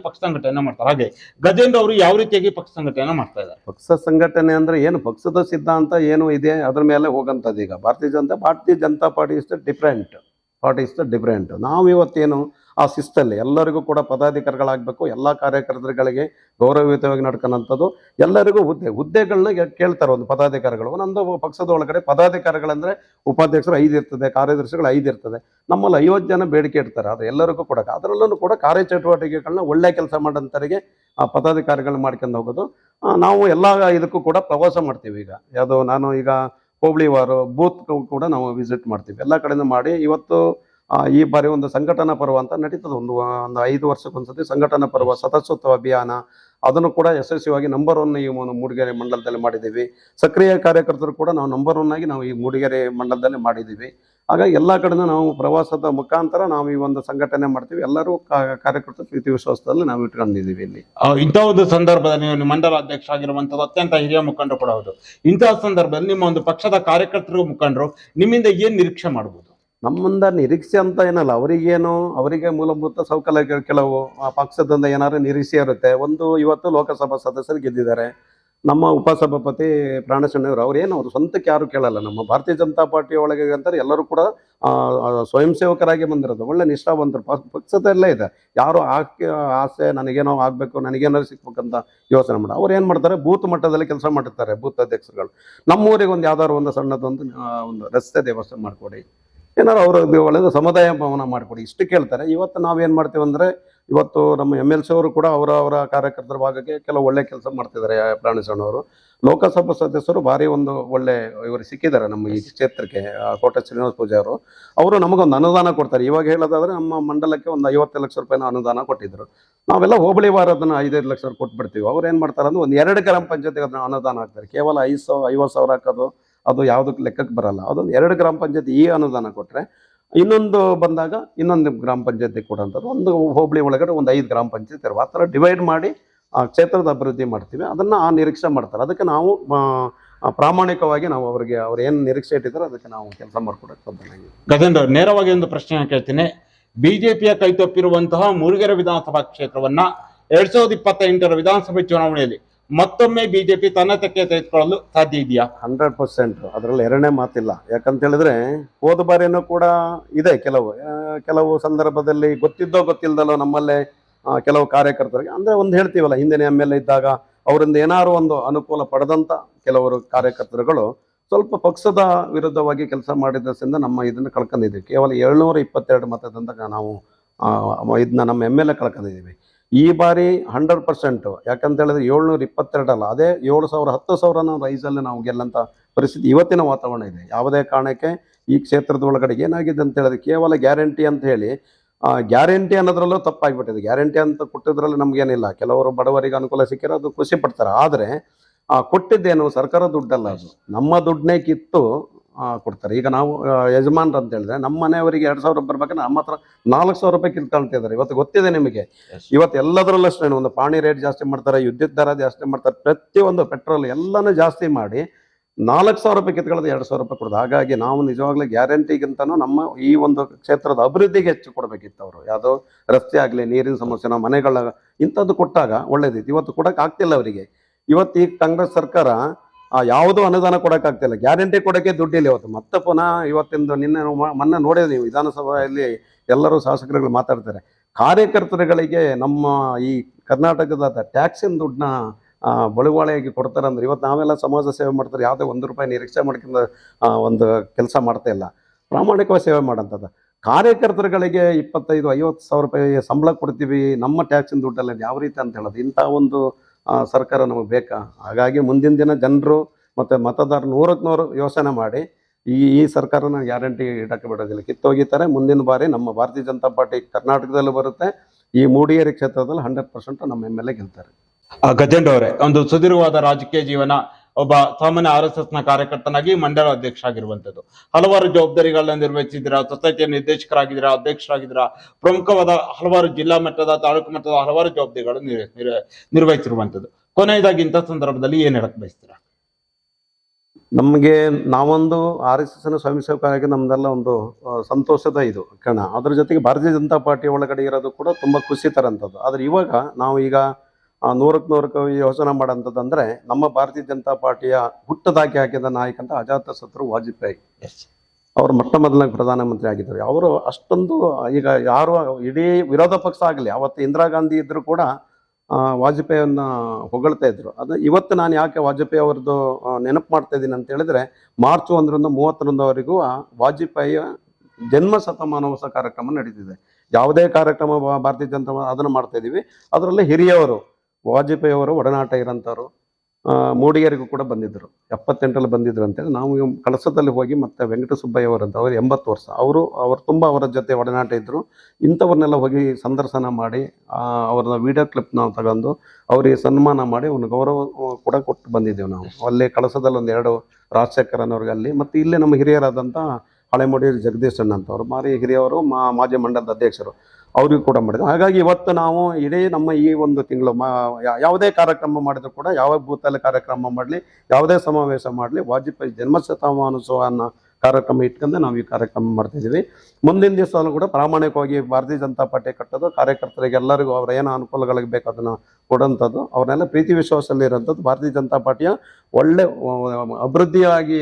ಪಕ್ಷ ಸಂಘಟನೆ ಮಾಡ್ತಾರೆ. ಹಾಗೆ ಗಜೇಂದ್ರ ಅವರು ಯಾವ ರೀತಿಯಾಗಿ ಪಕ್ಷ ಸಂಘಟನೆ ಮಾಡ್ತಾ ಇದ್ದಾರೆ? ಪಕ್ಷ ಸಂಘಟನೆ ಅಂದ್ರೆ ಏನು? ಪಕ್ಷದ ಸಿದ್ಧಾಂತ ಏನು ಇದೆ? ಅದ್ರ ಮೇಲೆ ಹೋಗಂತದ್ದು ಈಗ. Bharatiya Janata Bharatiya Janata party is the different party is the different ನಾವು ಇವತ್ತೇನು ಆ ಶಿಸ್ತಲ್ಲಿ ಎಲ್ಲರಿಗೂ ಕೂಡ ಪದಾಧಿಕಾರಿಗಳಾಗಬೇಕು, ಎಲ್ಲ ಕಾರ್ಯಕರ್ತರುಗಳಿಗೆ ಗೌರವಯುತವಾಗಿ ನಡ್ಕೊಳ್ಳೋಂಥದ್ದು ಎಲ್ಲರಿಗೂ ಹುದ್ದೆ ಹುದ್ದೆಗಳನ್ನ ಕೇಳ್ತಾರೆ ಒಂದು ಪದಾಧಿಕಾರಿಗಳು. ಒಂದೊಂದು ಪಕ್ಷದ ಒಳಗಡೆ ಪದಾಧಿಕಾರಿಗಳಂದರೆ ಉಪಾಧ್ಯಕ್ಷರು ಐದು ಇರ್ತದೆ, ಕಾರ್ಯದರ್ಶಿಗಳು ಐದು ಇರ್ತದೆ. ನಮ್ಮಲ್ಲಿ ಐವತ್ತು ಜನ ಬೇಡಿಕೆ ಇಡ್ತಾರೆ ಅದು ಎಲ್ಲರಿಗೂ ಕೂಡ, ಅದರಲ್ಲೂ ಕೂಡ ಕಾರ್ಯಚಟುವಟಿಕೆಗಳನ್ನ ಒಳ್ಳೆ ಕೆಲಸ ಮಾಡೋಂಥವರಿಗೆ ಆ ಪದಾಧಿಕಾರಿಗಳನ್ನ ಮಾಡ್ಕೊಂಡು ಹೋಗೋದು. ನಾವು ಎಲ್ಲ ಇದಕ್ಕೂ ಕೂಡ ಪ್ರವಾಸ ಮಾಡ್ತೀವಿ ಈಗ. ಯಾವುದು ನಾನು ಈಗ ಹೋಬಳಿವಾರು ಬೂತ್ ಕೂಡ ನಾವು ವಿಸಿಟ್ ಮಾಡ್ತೀವಿ. ಎಲ್ಲ ಕಡೆಯೂ ಮಾಡಿ, ಇವತ್ತು ಈ ಬಾರಿ ಒಂದು ಸಂಘಟನಾ ಪರ್ವ ಅಂತ ನಡೀತದೆ. ಒಂದು ಒಂದು ಐದು ವರ್ಷಕ್ಕೊಂದ್ಸತಿ ಸಂಘಟನಾ ಪರ್ವ ಸದಸ್ಯತ್ವ ಅಭಿಯಾನ. ಅದನ್ನು ಕೂಡ ಯಶಸ್ವಿಯಾಗಿ ನಂಬರ್ ಒನ್ ಈ ಒಂದು ಮೂಡಿಗೆರೆ ಮಂಡಲದಲ್ಲಿ ಮಾಡಿದ್ದೀವಿ. ಸಕ್ರಿಯ ಕಾರ್ಯಕರ್ತರು ಕೂಡ ನಾವು ನಂಬರ್ ಒನ್ ಆಗಿ ನಾವು ಈ ಮೂಡಿಗೆರೆ ಮಂಡಲದಲ್ಲಿ ಮಾಡಿದ್ದೀವಿ. ಹಾಗಾಗಿ ಎಲ್ಲ ಕಡೆನೂ ನಾವು ಪ್ರವಾಸದ ಮುಖಾಂತರ ನಾವು ಈ ಒಂದು ಸಂಘಟನೆ ಮಾಡ್ತೀವಿ. ಎಲ್ಲರೂ ಕಾರ್ಯಕರ್ತರು ಪ್ರೀತಿ ವಿಶ್ವಾಸದಲ್ಲಿ ನಾವು ಇಟ್ಕೊಂಡಿದ್ದೀವಿ ಇಲ್ಲಿ. ಇಂಥ ಒಂದು ಸಂದರ್ಭದಲ್ಲಿ ನೀವು ಮಂಡಲ ಅಧ್ಯಕ್ಷ ಆಗಿರುವಂಥದ್ದು ಅತ್ಯಂತ ಹಿರಿಯ ಮುಖಂಡರು ಕೂಡ ಹೌದು. ಇಂತಹ ಸಂದರ್ಭದಲ್ಲಿ ನಿಮ್ಮ ಒಂದು ಪಕ್ಷದ ಕಾರ್ಯಕರ್ತರು ಮುಖಂಡರು ನಿಮ್ಮಿಂದ ಏನು ನಿರೀಕ್ಷೆ ಮಾಡಬಹುದು ನಮ್ಮಿಂದ ನಿರೀಕ್ಷೆ ಅಂತ ಏನಲ್ಲ. ಅವರಿಗೇನು, ಅವರಿಗೆ ಮೂಲಭೂತ ಸೌಕರ್ಯ ಕೆಲವು, ಆ ಪಕ್ಷದಿಂದ ಏನಾದ್ರು ನಿರೀಕ್ಷೆ ಇರುತ್ತೆ. ಒಂದು ಇವತ್ತು ಲೋಕಸಭಾ ಸದಸ್ಯರು ಗೆದ್ದಿದ್ದಾರೆ. ನಮ್ಮ ಉಪಸಭಾಪತಿ ಪ್ರಾಣೇಶಣ್ಣವರು ಅವ್ರು ಏನು, ಅವ್ರು ಸ್ವಂತಕ್ಕೆ ಯಾರು ಕೇಳಲ್ಲ. ನಮ್ಮ ಭಾರತೀಯ ಜನತಾ ಪಾರ್ಟಿ ಒಳಗೆ ಅಂತಾರೆ ಎಲ್ಲರೂ ಕೂಡ ಸ್ವಯಂ ಸೇವಕರಾಗಿ ಬಂದಿರೋದು. ಒಳ್ಳೆ ನಿಷ್ಠಾವಂತರು. ಪಕ್ಷದಲ್ಲೇ ಇದೆ. ಯಾರು ಆಕೆ, ಆಸೆ, ನನಗೇನೋ ಆಗಬೇಕು, ನನಗೇನಾದ್ರು ಸಿಗ್ಬೇಕಂತ ಯೋಚನೆ ಮಾಡಿ. ಅವ್ರು ಏನು ಮಾಡ್ತಾರೆ? ಬೂತ್ ಮಟ್ಟದಲ್ಲಿ ಕೆಲಸ ಮಾಡಿರ್ತಾರೆ ಬೂತ್ ಅಧ್ಯಕ್ಷರುಗಳು. ನಮ್ಮೂರಿಗೆ ಒಂದು ಯಾವ್ದಾದ್ರು ಒಂದು ಸಣ್ಣದೊಂದು ಒಂದು ರಸ್ತೆ ದೇವಸ್ಥಾನ ಮಾಡಿಕೊಡಿ. ಏನಾರು ಅವರು ಒಳ್ಳೆಯದು ಸಮುದಾಯ ಭವನ ಮಾಡಿಕೊಡಿ. ಇಷ್ಟು ಕೇಳ್ತಾರೆ. ಇವತ್ತು ನಾವೇನು ಮಾಡ್ತೀವಿ ಅಂದರೆ, ಇವತ್ತು ನಮ್ಮ ಎಂ ಎಲ್ ಸಿ ಅವರು ಕೂಡ ಅವರ ಅವರ ಕಾರ್ಯಕರ್ತರ ಭಾಗಕ್ಕೆ ಕೆಲವು ಒಳ್ಳೆ ಕೆಲಸ ಮಾಡ್ತಿದ್ದಾರೆ ಸಣ್ಣವರು ಲೋಕಸಭಾ ಸದಸ್ಯರು ಭಾರಿ ಒಂದು ಒಳ್ಳೆ ಇವರು ಸಿಕ್ಕಿದ್ದಾರೆ ನಮ್ಮ ಈ ಕ್ಷೇತ್ರಕ್ಕೆ ಕೋಟ ಶ್ರೀನಿವಾಸ ಪೂಜೆ ಅವರು. ಅವರು ನಮಗೊಂದು ಅನುದಾನ ಕೊಡ್ತಾರೆ. ಇವಾಗ ಹೇಳೋದಾದ್ರೆ, ನಮ್ಮ ಮಂಡಲಕ್ಕೆ ಒಂದು ಐವತ್ತು ಲಕ್ಷ ರೂಪಾಯಿನ ಅನುದಾನ ಕೊಟ್ಟಿದ್ರು. ನಾವೆಲ್ಲ ಹೋಬಳಿ ವಾರ ಅದನ್ನು ಐದೈದು ಲಕ್ಷ ಕೊಟ್ಬಿಡ್ತೀವಿ. ಅವ್ರು ಏನು ಮಾಡ್ತಾರೆ ಅಂದ್ರೆ, ಒಂದು ಎರಡು ಗ್ರಾಮ ಪಂಚಾಯತಿಗೆ ಅದನ್ನ ಅನುದಾನ ಹಾಕ್ತಾರೆ. ಕೇವಲ ಐದು ಸಾವಿರ ಐವತ್ತು ಸಾವಿರ ಹಾಕೋದು ಅದು ಯಾವುದಕ್ಕೆ ಲೆಕ್ಕಕ್ಕೆ ಬರಲ್ಲ. ಅದೊಂದು ಎರಡು ಗ್ರಾಮ ಪಂಚಾಯತಿ ಈ ಅನುದಾನ ಕೊಟ್ಟರೆ ಇನ್ನೊಂದು ಬಂದಾಗ ಇನ್ನೊಂದು ಗ್ರಾಮ ಪಂಚಾಯತಿ ಕೊಡೋಂಥದ್ದು. ಒಂದು ಹೋಬಳಿ ಒಳಗಡೆ ಒಂದು ಐದು ಗ್ರಾಮ ಪಂಚಾಯತ್ ಇರುವ. ಆ ಡಿವೈಡ್ ಮಾಡಿ ಆ ಕ್ಷೇತ್ರದ ಅಭಿವೃದ್ಧಿ ಮಾಡ್ತೀವಿ. ಅದನ್ನು ಆ ನಿರೀಕ್ಷೆ ಮಾಡ್ತಾರೆ. ಅದಕ್ಕೆ ನಾವು ಪ್ರಾಮಾಣಿಕವಾಗಿ ನಾವು ಅವರಿಗೆ ಅವ್ರು ಏನು ನಿರೀಕ್ಷೆ ಇಟ್ಟಿದ್ದಾರೆ ಅದಕ್ಕೆ ನಾವು ಕೆಲಸ ಮಾಡ್ಕೊಡಕ್ಕೆ ಸಾಧ್ಯ ಗಜೇಂದ್ರ, ನೇರವಾಗಿ ಒಂದು ಪ್ರಶ್ನೆ ಕೇಳ್ತೀನಿ. ಬಿಜೆಪಿಯ ಕೈತಪ್ಪಿರುವಂತಹ ಮೂಡಿಗೆರೆ ವಿಧಾನಸಭಾ ಕ್ಷೇತ್ರವನ್ನ ಎರಡ್ ಸಾವಿರದ ಇಪ್ಪತ್ತೆಂಟರ ವಿಧಾನಸಭೆ ಚುನಾವಣೆಯಲ್ಲಿ ಮತ್ತೊಮ್ಮೆ ಬಿಜೆಪಿ ತನ್ನ ತಕ್ಕೆ ತೆಗೆದುಕೊಳ್ಳಲು ಸಾಧ್ಯ ಇದೆಯಾ? Hundred percent. ಅದರಲ್ಲಿ ಎರಡನೇ ಮಾತಿಲ್ಲ. ಯಾಕಂತ ಹೇಳಿದ್ರೆ, ಹೋದ ಬಾರಿನೂ ಕೂಡ ಇದೆ ಕೆಲವು ಕೆಲವು ಸಂದರ್ಭದಲ್ಲಿ ಗೊತ್ತಿದ್ದೋ ಗೊತ್ತಿಲ್ಲದಲ್ಲೋ ನಮ್ಮಲ್ಲೇ ಕೆಲವು ಕಾರ್ಯಕರ್ತರಿಗೆ. ಅಂದ್ರೆ ಒಂದು ಹೇಳ್ತೀವಲ್ಲ, ಹಿಂದಿನ ಎಂ ಎಲ್ ಎ ಇದ್ದಾಗ ಅವರಿಂದ ಏನಾದ್ರು ಒಂದು ಅನುಕೂಲ ಪಡೆದಂತ ಕೆಲವರು ಕಾರ್ಯಕರ್ತರುಗಳು ಸ್ವಲ್ಪ ಪಕ್ಷದ ವಿರುದ್ಧವಾಗಿ ಕೆಲಸ ಮಾಡಿದ್ರಿಂದ ನಮ್ಮ ಇದನ್ನು ಕಳ್ಕೊಂಡಿದ್ದೀವಿ. ಕೇವಲ ಏಳ್ನೂರ ಇಪ್ಪತ್ತೆರಡು ಮತದಂತ ನಾವು ಇದನ್ನ ನಮ್ಮ ಎಂ ಎಲ್ ಎ ಕಳ್ಕೊಂಡಿದ್ದೀವಿ. ಈ ಬಾರಿ ಹಂಡ್ರೆಡ್ ಪರ್ಸೆಂಟ್. ಯಾಕಂತ ಹೇಳಿದ್ರೆ ಏಳ್ನೂರ ಇಪ್ಪತ್ತೆರಡು ಅಲ್ಲ ಅದೇ ಏಳು ಸಾವಿರ ಹತ್ತು ಸಾವಿರ ನಾವು ರೈಸಲ್ಲಿ ನಾವು ಗೆಲ್ಲಂತ ಪರಿಸ್ಥಿತಿ ಇವತ್ತಿನ ವಾತಾವರಣ ಇದೆ. ಯಾವುದೇ ಕಾರಣಕ್ಕೆ ಈ ಕ್ಷೇತ್ರದ ಒಳಗಡೆ ಏನಾಗಿದೆ ಅಂತ ಹೇಳಿದ್ರೆ ಕೇವಲ ಗ್ಯಾರಂಟಿ ಅಂತ ಹೇಳಿ ಗ್ಯಾರಂಟಿ ಅನ್ನೋದ್ರಲ್ಲೂ ತಪ್ಪಾಗಿಬಿಟ್ಟಿದೆ. ಗ್ಯಾರಂಟಿ ಅಂತ ಕೊಟ್ಟಿದ್ರಲ್ಲಿ ನಮ್ಗೇನಿಲ್ಲ. ಕೆಲವರು ಬಡವರಿಗೆ ಅನುಕೂಲ ಸಿಕ್ಕಿರೋ ಅದು ಖುಷಿ ಪಡ್ತಾರೆ. ಆದರೆ ಕೊಟ್ಟಿದ್ದೇನು ಸರ್ಕಾರ ದುಡ್ಡಲ್ಲ ಅದು. ನಮ್ಮ ದುಡ್ಡನೇ ಕಿತ್ತು ಕೊಡ್ತಾರೆ. ಈಗ ನಾವು ಯಜಮಾನ್ರು ಅಂತ ಹೇಳಿದ್ರೆ ನಮ್ಮ ಮನೆಯವರಿಗೆ ಎರಡು ಸಾವಿರ ಬರ್ಬೇಕಂದ್ರೆ ನಮ್ಮ ಹತ್ರ ನಾಲ್ಕು ಸಾವಿರ ರೂಪಾಯಿ ಕಿತ್ಕೊಳ್ತಿದ್ದಾರೆ ಇವತ್ತು ಗೊತ್ತಿದೆ ನಿಮಗೆ? ಇವತ್ತು ಎಲ್ಲದರಲ್ಲೂ ಅಷ್ಟೇ ಒಂದು ಪಾಣಿ ರೇಟ್ ಜಾಸ್ತಿ ಮಾಡ್ತಾರೆ ವಿದ್ಯುತ್ ದರ ಜಾಸ್ತಿ ಮಾಡ್ತಾರೆ ಪ್ರತಿಯೊಂದು ಪೆಟ್ರೋಲ್ ಎಲ್ಲನೂ ಜಾಸ್ತಿ ಮಾಡಿ ನಾಲ್ಕು ಸಾವಿರ ರೂಪಾಯಿ ಕಿತ್ಕೊಳ್ಳೋದು ಎರಡು ಸಾವಿರ ರೂಪಾಯಿ ಕೊಡೋದು. ಹಾಗಾಗಿ ನಾವು ನಿಜವಾಗ್ಲೂ ಗ್ಯಾರಂಟಿಗಿಂತನೂ ನಮ್ಮ ಈ ಒಂದು ಕ್ಷೇತ್ರದ ಅಭಿವೃದ್ಧಿಗೆ ಹೆಚ್ಚು ಕೊಡಬೇಕಿತ್ತು ಅವರು. ಯಾವುದೋ ರಸ್ತೆ ಆಗಲಿ ನೀರಿನ ಸಮಸ್ಯೆನ ಮನೆಗಳ ಇಂಥದ್ದು ಕೊಟ್ಟಾಗ ಒಳ್ಳೇದಿತ್ತು. ಇವತ್ತು ಕೊಡೋಕ್ಕಾಗ್ತಿಲ್ಲ ಅವರಿಗೆ. ಇವತ್ತು ಈ ಕಾಂಗ್ರೆಸ್ ಸರ್ಕಾರ ಯಾವುದೂ ಅನುದಾನ ಕೊಡೋಕ್ಕಾಗ್ತಿಲ್ಲ. ಗ್ಯಾರಂಟಿ ಕೊಡೋಕ್ಕೆ ದುಡ್ಡಿಲ್ಲ ಇವತ್ತು. ಮತ್ತೆ ಪುನಃ ಇವತ್ತಿಂದು ನಿನ್ನೆ ಮೊನ್ನೆ ನೋಡಿದ್ವಿ ನೀವು. ವಿಧಾನಸಭೆಯಲ್ಲಿ ಎಲ್ಲರೂ ಶಾಸಕರುಗಳು ಮಾತಾಡ್ತಾರೆ. ಕಾರ್ಯಕರ್ತರುಗಳಿಗೆ ನಮ್ಮ ಈ ಕರ್ನಾಟಕದ ಟ್ಯಾಕ್ಸಿನ ದುಡ್ಡನ್ನ ಬಳುವಳಿಯಾಗಿ ಕೊಡ್ತಾರೆ ಅಂದ್ರೆ ಇವತ್ತು ನಾವೆಲ್ಲ ಸಮಾಜ ಸೇವೆ ಮಾಡ್ತಾರೆ. ಯಾವುದೇ ಒಂದು ರೂಪಾಯಿ ನಿರೀಕ್ಷೆ ಮಾಡ್ಕೊಂಡು ಒಂದು ಕೆಲಸ ಮಾಡ್ತಾ ಇಲ್ಲ. ಪ್ರಾಮಾಣಿಕವಾಗಿ ಸೇವೆ ಮಾಡೋಂಥದ್ದು ಕಾರ್ಯಕರ್ತರುಗಳಿಗೆ ಇಪ್ಪತ್ತೈದು ಐವತ್ತು ಸಾವಿರ ರೂಪಾಯಿ ಸಂಬಳ ಕೊಡ್ತೀವಿ. ನಮ್ಮ ಟ್ಯಾಕ್ಸಿನ ದುಡ್ಡಲ್ಲ ಯಾವ ರೀತಿ ಅಂತ ಹೇಳೋದು. ಇಂಥ ಒಂದು ಆ, ಸರ್ಕಾರ ನಮಗೆ ಬೇಕಾ? ಹಾಗಾಗಿ ಮುಂದಿನ ದಿನ ಜನರು ಮತ್ತು ಮತದಾರರು ನೂರಕ್ಕೆ ನೂರು ಯೋಚನೆ ಮಾಡಿ, ಈ ಈ ಸರ್ಕಾರನ ಗ್ಯಾರಂಟಿ ಇಡಕ್ಕೆ ಬಿಡೋದಿಲ್ಲ. ಕಿತ್ತೋಗಿತಾರೆ ಮುಂದಿನ ಬಾರಿ ನಮ್ಮ ಭಾರತೀಯ ಜನತಾ ಪಾರ್ಟಿ ಕರ್ನಾಟಕದಲ್ಲೂ ಬರುತ್ತೆ. ಈ ಮೂಡಿಗೆರೆ ಕ್ಷೇತ್ರದಲ್ಲಿ ಹಂಡ್ರೆಡ್ ಪರ್ಸೆಂಟ್ ನಮ್ಮ ಎಂ ಎಲ್ ಎ ಗೆಲ್ತಾರೆ. ಗಜೇಂದ್ರ ಅವರೇ, ಒಂದು ಸುದೀರ್ಘವಾದ ರಾಜಕೀಯ ಜೀವನ ಒಬ್ಬ ಸಾಮಾನ್ಯ ಆರ್ ಎಸ್ ಎಸ್ನ ಕಾರ್ಯಕರ್ತನಾಗಿ ಮಂಡಲ ಅಧ್ಯಕ್ಷ ಆಗಿರುವಂತದ್ದು. ಹಲವಾರು ಜವಾಬ್ದಾರಿಗಳನ್ನ ನಿರ್ವಹಿಸಿದ್ದೀರಾ? ಸೊಸೈಟಿಯ ನಿರ್ದೇಶಕರಾಗಿದ್ದೀರಾ? ಅಧ್ಯಕ್ಷರಾಗಿದ್ದೀರಾ? ಪ್ರಮುಖವಾದ ಹಲವಾರು ಜಿಲ್ಲಾ ಮಟ್ಟದ, ತಾಲೂಕು ಮಟ್ಟದ ಹಲವಾರು ಜವಾಬ್ದಾರಿಗಳು ನಿರ್ವ- ನಿರ್ವ- ನಿರ್ವಹಿಸಿರುವಂತದ್ದು. ಕೊನೆಯದಾಗಿ ಇಂಥ ಸಂದರ್ಭದಲ್ಲಿ ಏನ್ ಹೇಳಕ್ ಬಯಸ್ತೀರಾ? ನಮಗೆ ನಾವೊಂದು ಆರ್ ಎಸ್ ಎಸ್ನ ಸ್ವಯಂ ಸೇವಕರಾಗಿ ನಮ್ದೆಲ್ಲ ಒಂದು ಸಂತೋಷದ ಇದು ಕಣ. ಅದ್ರ ಜೊತೆಗೆ ಭಾರತೀಯ ಜನತಾ ಪಾರ್ಟಿ ಒಳಗಡೆ ಇರೋದು ಕೂಡ ತುಂಬಾ ಖುಷಿ ತರಂಥದ್ದು ಆದ್ರೆ ಇವಾಗ ನಾವು ಈಗ ನೂರಕ್ಕೆ ನೂರಕ್ಕೆ ಯೋಚನೆ ಮಾಡೋಂಥದ್ದಂದರೆ ನಮ್ಮ ಭಾರತೀಯ ಜನತಾ ಪಾರ್ಟಿಯ ಹುಟ್ಟದಾಕಿ ಹಾಕಿದ ನಾಯಕ ಅಂತ ಅಜಾತ ಶತ್ರು ವಾಜಪೇಯಿ. ಅವರು ಮೊಟ್ಟ ಮೊದಲನೇ ಪ್ರಧಾನಮಂತ್ರಿ ಆಗಿದ್ದರು. ಅವರು ಅಷ್ಟೊಂದು ಈಗ ಯಾರು ಇಡೀ ವಿರೋಧ ಪಕ್ಷ ಆಗಲಿ ಅವತ್ತು ಇಂದಿರಾ ಗಾಂಧಿ ಇದ್ದರೂ ಕೂಡ ವಾಜಪೇಯಿಯನ್ನು ಹೊಗಳ್ತಾ ಇದ್ರು. ಅದು ಇವತ್ತು ನಾನು ಯಾಕೆ ವಾಜಪೇಯಿ ಅವ್ರದ್ದು ನೆನಪು ಮಾಡ್ತಾ ಇದ್ದೀನಿ ಅಂತ ಹೇಳಿದ್ರೆ ಮಾರ್ಚ್ ಒಂದರಿಂದ ಮೂವತ್ತರಿಂದವರೆಗೂ ವಾಜಪೇಯಿಯ ಜನ್ಮ ಶತಮಾನೋತ್ಸವ ಕಾರ್ಯಕ್ರಮ ನಡೀತಿದೆ. ಯಾವುದೇ ಕಾರ್ಯಕ್ರಮ ಭಾರತೀಯ ಜನತಾ ಅದನ್ನು ಮಾಡ್ತಾ ಇದ್ದೀವಿ ಅದರಲ್ಲಿ ಹಿರಿಯವರು ವಾಜಪೇಯಿ ಅವರು ಒಡನಾಟ ಇರೋಂಥವ್ರು ಆ, ಮೂಡಿಗೆರೆಗೂ ಕೂಡ ಬಂದಿದ್ದರು. ಎಪ್ಪತ್ತೆಂಟರಲ್ಲಿ ಬಂದಿದ್ರು ಅಂತೇಳಿ ನಾವು ಕಳಸದಲ್ಲಿ ಹೋಗಿ ಮತ್ತೆ ವೆಂಕಟಸುಬ್ಬಯ್ಯ ಅವರಂತ ಅವರು ಎಂಬತ್ತು ವರ್ಷ. ಅವರು ಅವರು ತುಂಬ ಅವರ ಜೊತೆ ಒಡನಾಟ ಇದ್ದರು ಇಂಥವ್ರನ್ನೆಲ್ಲ ಹೋಗಿ ಸಂದರ್ಶನ ಮಾಡಿ ಅವ್ರನ್ನ ವಿಡಿಯೋ ಕ್ಲಿಪ್ ನಾವು ತಗೊಂಡು ಅವರಿಗೆ ಸನ್ಮಾನ ಮಾಡಿ ಒಂದು ಗೌರವ ಕೂಡ ಕೊಟ್ಟು ಬಂದಿದ್ದೆವು ನಾವು. ಅಲ್ಲೇ ಕಳಸದಲ್ಲಿ ಒಂದು ಎರಡು ರಾಜಶೇಖರನವ್ರಿಗೆ ಅಲ್ಲಿ ಮತ್ತು ಇಲ್ಲೇ ನಮ್ಮ ಹಿರಿಯರಾದಂಥ ಹಳೆಮುಡಿ ಜಗದೀಶ್ ಅಣ್ಣ ಅಂತವರು ಮಾರಿ ಹಿರಿಯವರು, ಮಾ, ಮಾಜಿ ಮಂಡಲದ ಅಧ್ಯಕ್ಷರು, ಅವರಿಗೂ ಕೂಡ ಮಾಡಿದ್ರು. ಹಾಗಾಗಿ ಇವತ್ತು ನಾವು ಇಡೀ ನಮ್ಮ ಈ ಒಂದು ತಿಂಗಳು ಮಾ ಯಾವುದೇ ಕಾರ್ಯಕ್ರಮ ಮಾಡಿದ್ರು ಕೂಡ ಯಾವ ಬೂತಲ್ಲಿ ಕಾರ್ಯಕ್ರಮ ಮಾಡಲಿ, ಯಾವುದೇ ಸಮಾವೇಶ ಮಾಡಲಿ, ವಾಜಪೇಯಿ ಜನ್ಮ ಶತಮಾನೋತ್ಸವವನ್ನು ಕಾರ್ಯಕ್ರಮ ಇಟ್ಕೊಂಡು ನಾವು ಈ ಕಾರ್ಯಕ್ರಮ ಮಾಡ್ತಿದ್ದೀವಿ ಮುಂದಿನ ದಿವಸ ಕೂಡ ಪ್ರಾಮಾಣಿಕವಾಗಿ ಭಾರತೀಯ ಜನತಾ ಪಾರ್ಟಿ ಕಟ್ಟೋದು, ಕಾರ್ಯಕರ್ತರಿಗೆ ಎಲ್ಲರಿಗೂ ಅವ್ರ ಏನೋ ಅನುಕೂಲಗಳಿಗೆ ಬೇಕು ಅದನ್ನು ಕೊಡೋಂಥದ್ದು ಅವ್ರನ್ನೆಲ್ಲ ಪ್ರೀತಿ ವಿಶ್ವಾಸದಲ್ಲಿ ಇರೋಂಥದ್ದು ಭಾರತೀಯ ಜನತಾ ಪಾರ್ಟಿಯ ಒಳ್ಳೆ, ಅಭಿವೃದ್ಧಿಯಾಗಿ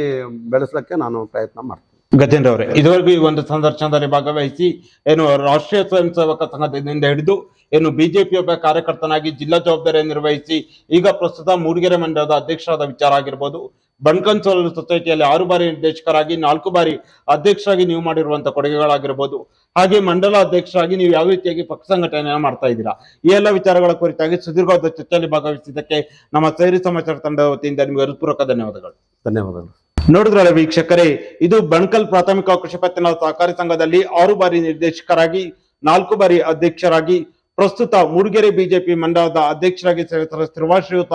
ಬೆಳೆಸಲಿಕ್ಕೆ ನಾನು ಪ್ರಯತ್ನ ಮಾಡ್ತೀನಿ. ಗಜೇಂದ್ರ ಅವರೇ. ಇದುವರೆಗೂ ಈ ಒಂದು ಸಂದರ್ಶನದಲ್ಲಿ ಭಾಗವಹಿಸಿ, ಏನು ರಾಷ್ಟ್ರೀಯ ಸ್ವಯಂ ಸೇವಕ ಸಂಘದಿಂದ ಹಿಡಿದು, ಏನು ಬಿಜೆಪಿ ಒಬ್ಬ ಕಾರ್ಯಕರ್ತನಾಗಿ ಜಿಲ್ಲಾ ಜವಾಬ್ದಾರಿ ನಿರ್ವಹಿಸಿ, ಈಗ ಪ್ರಸ್ತುತ ಮೂಡಿಗೆರೆ ಮಂಡಲದ ಅಧ್ಯಕ್ಷರಾದ ವಿಚಾರ ಆಗಿರ್ಬೋದು. ಬಣ್ಕನ್ಸೋಲ್ ಸೊಸೈಟಿಯಲ್ಲಿ ಆರು ಬಾರಿ ನಿರ್ದೇಶಕರಾಗಿ, ನಾಲ್ಕು ಬಾರಿ ಅಧ್ಯಕ್ಷರಾಗಿ ನೀವು ಮಾಡಿರುವಂತಹ ಕೊಡುಗೆಗಳಾಗಿರ್ಬೋದು. ಹಾಗೆ ಮಂಡಲ ಅಧ್ಯಕ್ಷರಾಗಿ ನೀವು ಯಾವ ರೀತಿಯಾಗಿ ಪಕ್ಷ ಸಂಘಟನೆ ಮಾಡ್ತಾ ಇದ್ದೀರಾ? ಈ ಎಲ್ಲ ವಿಚಾರಗಳ ಕುರಿತಾಗಿ ಸುದೀರ್ಘವಾದ ಚರ್ಚೆಯಲ್ಲಿ ಭಾಗವಹಿಸಿದ್ದಕ್ಕೆ ನಮ್ಮ ಸೈರಿ ಸಮಾಚಾರ ತಂಡದ ವತಿಯಿಂದ ನಿಮಗೆ ಹೃತ್ಪೂರ್ವಕ ಧನ್ಯವಾದಗಳು. ಧನ್ಯವಾದಗಳು. ನೋಡಿದ್ರಲ್ಲ ವೀಕ್ಷಕರೇ, ಇದು ಬಣ್ಕಲ್ ಪ್ರಾಥಮಿಕ ಕೃಷಿ ಪತ್ತಿನ ಸಹಕಾರಿ ಸಂಘದಲ್ಲಿ ಆರು ಬಾರಿ ನಿರ್ದೇಶಕರಾಗಿ, ನಾಲ್ಕು ಬಾರಿ ಅಧ್ಯಕ್ಷರಾಗಿ, ಪ್ರಸ್ತುತ ಮೂಡಿಗೆರೆ ಬಿಜೆಪಿ ಮಂಡಲದ ಅಧ್ಯಕ್ಷರಾಗಿ ಸೇವೆ ಸಲ್ಲಿಸುತ್ತಿರುವ ಶ್ರೀಯುತ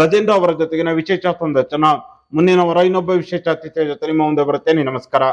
ಗಜೇಂದ್ರ ಅವರ ಜೊತೆಗಿನ ವಿಶೇಷ ಸಂದರ್ಶನ. ಮುಂದಿನ ವರ ಇನ್ನೊಬ್ಬ ವಿಶೇಷ ಅತಿಥಿಯ ಜೊತೆ ನಿಮ್ಮ ಮುಂದೆ ಬರುತ್ತೇನೆ. ನಮಸ್ಕಾರ.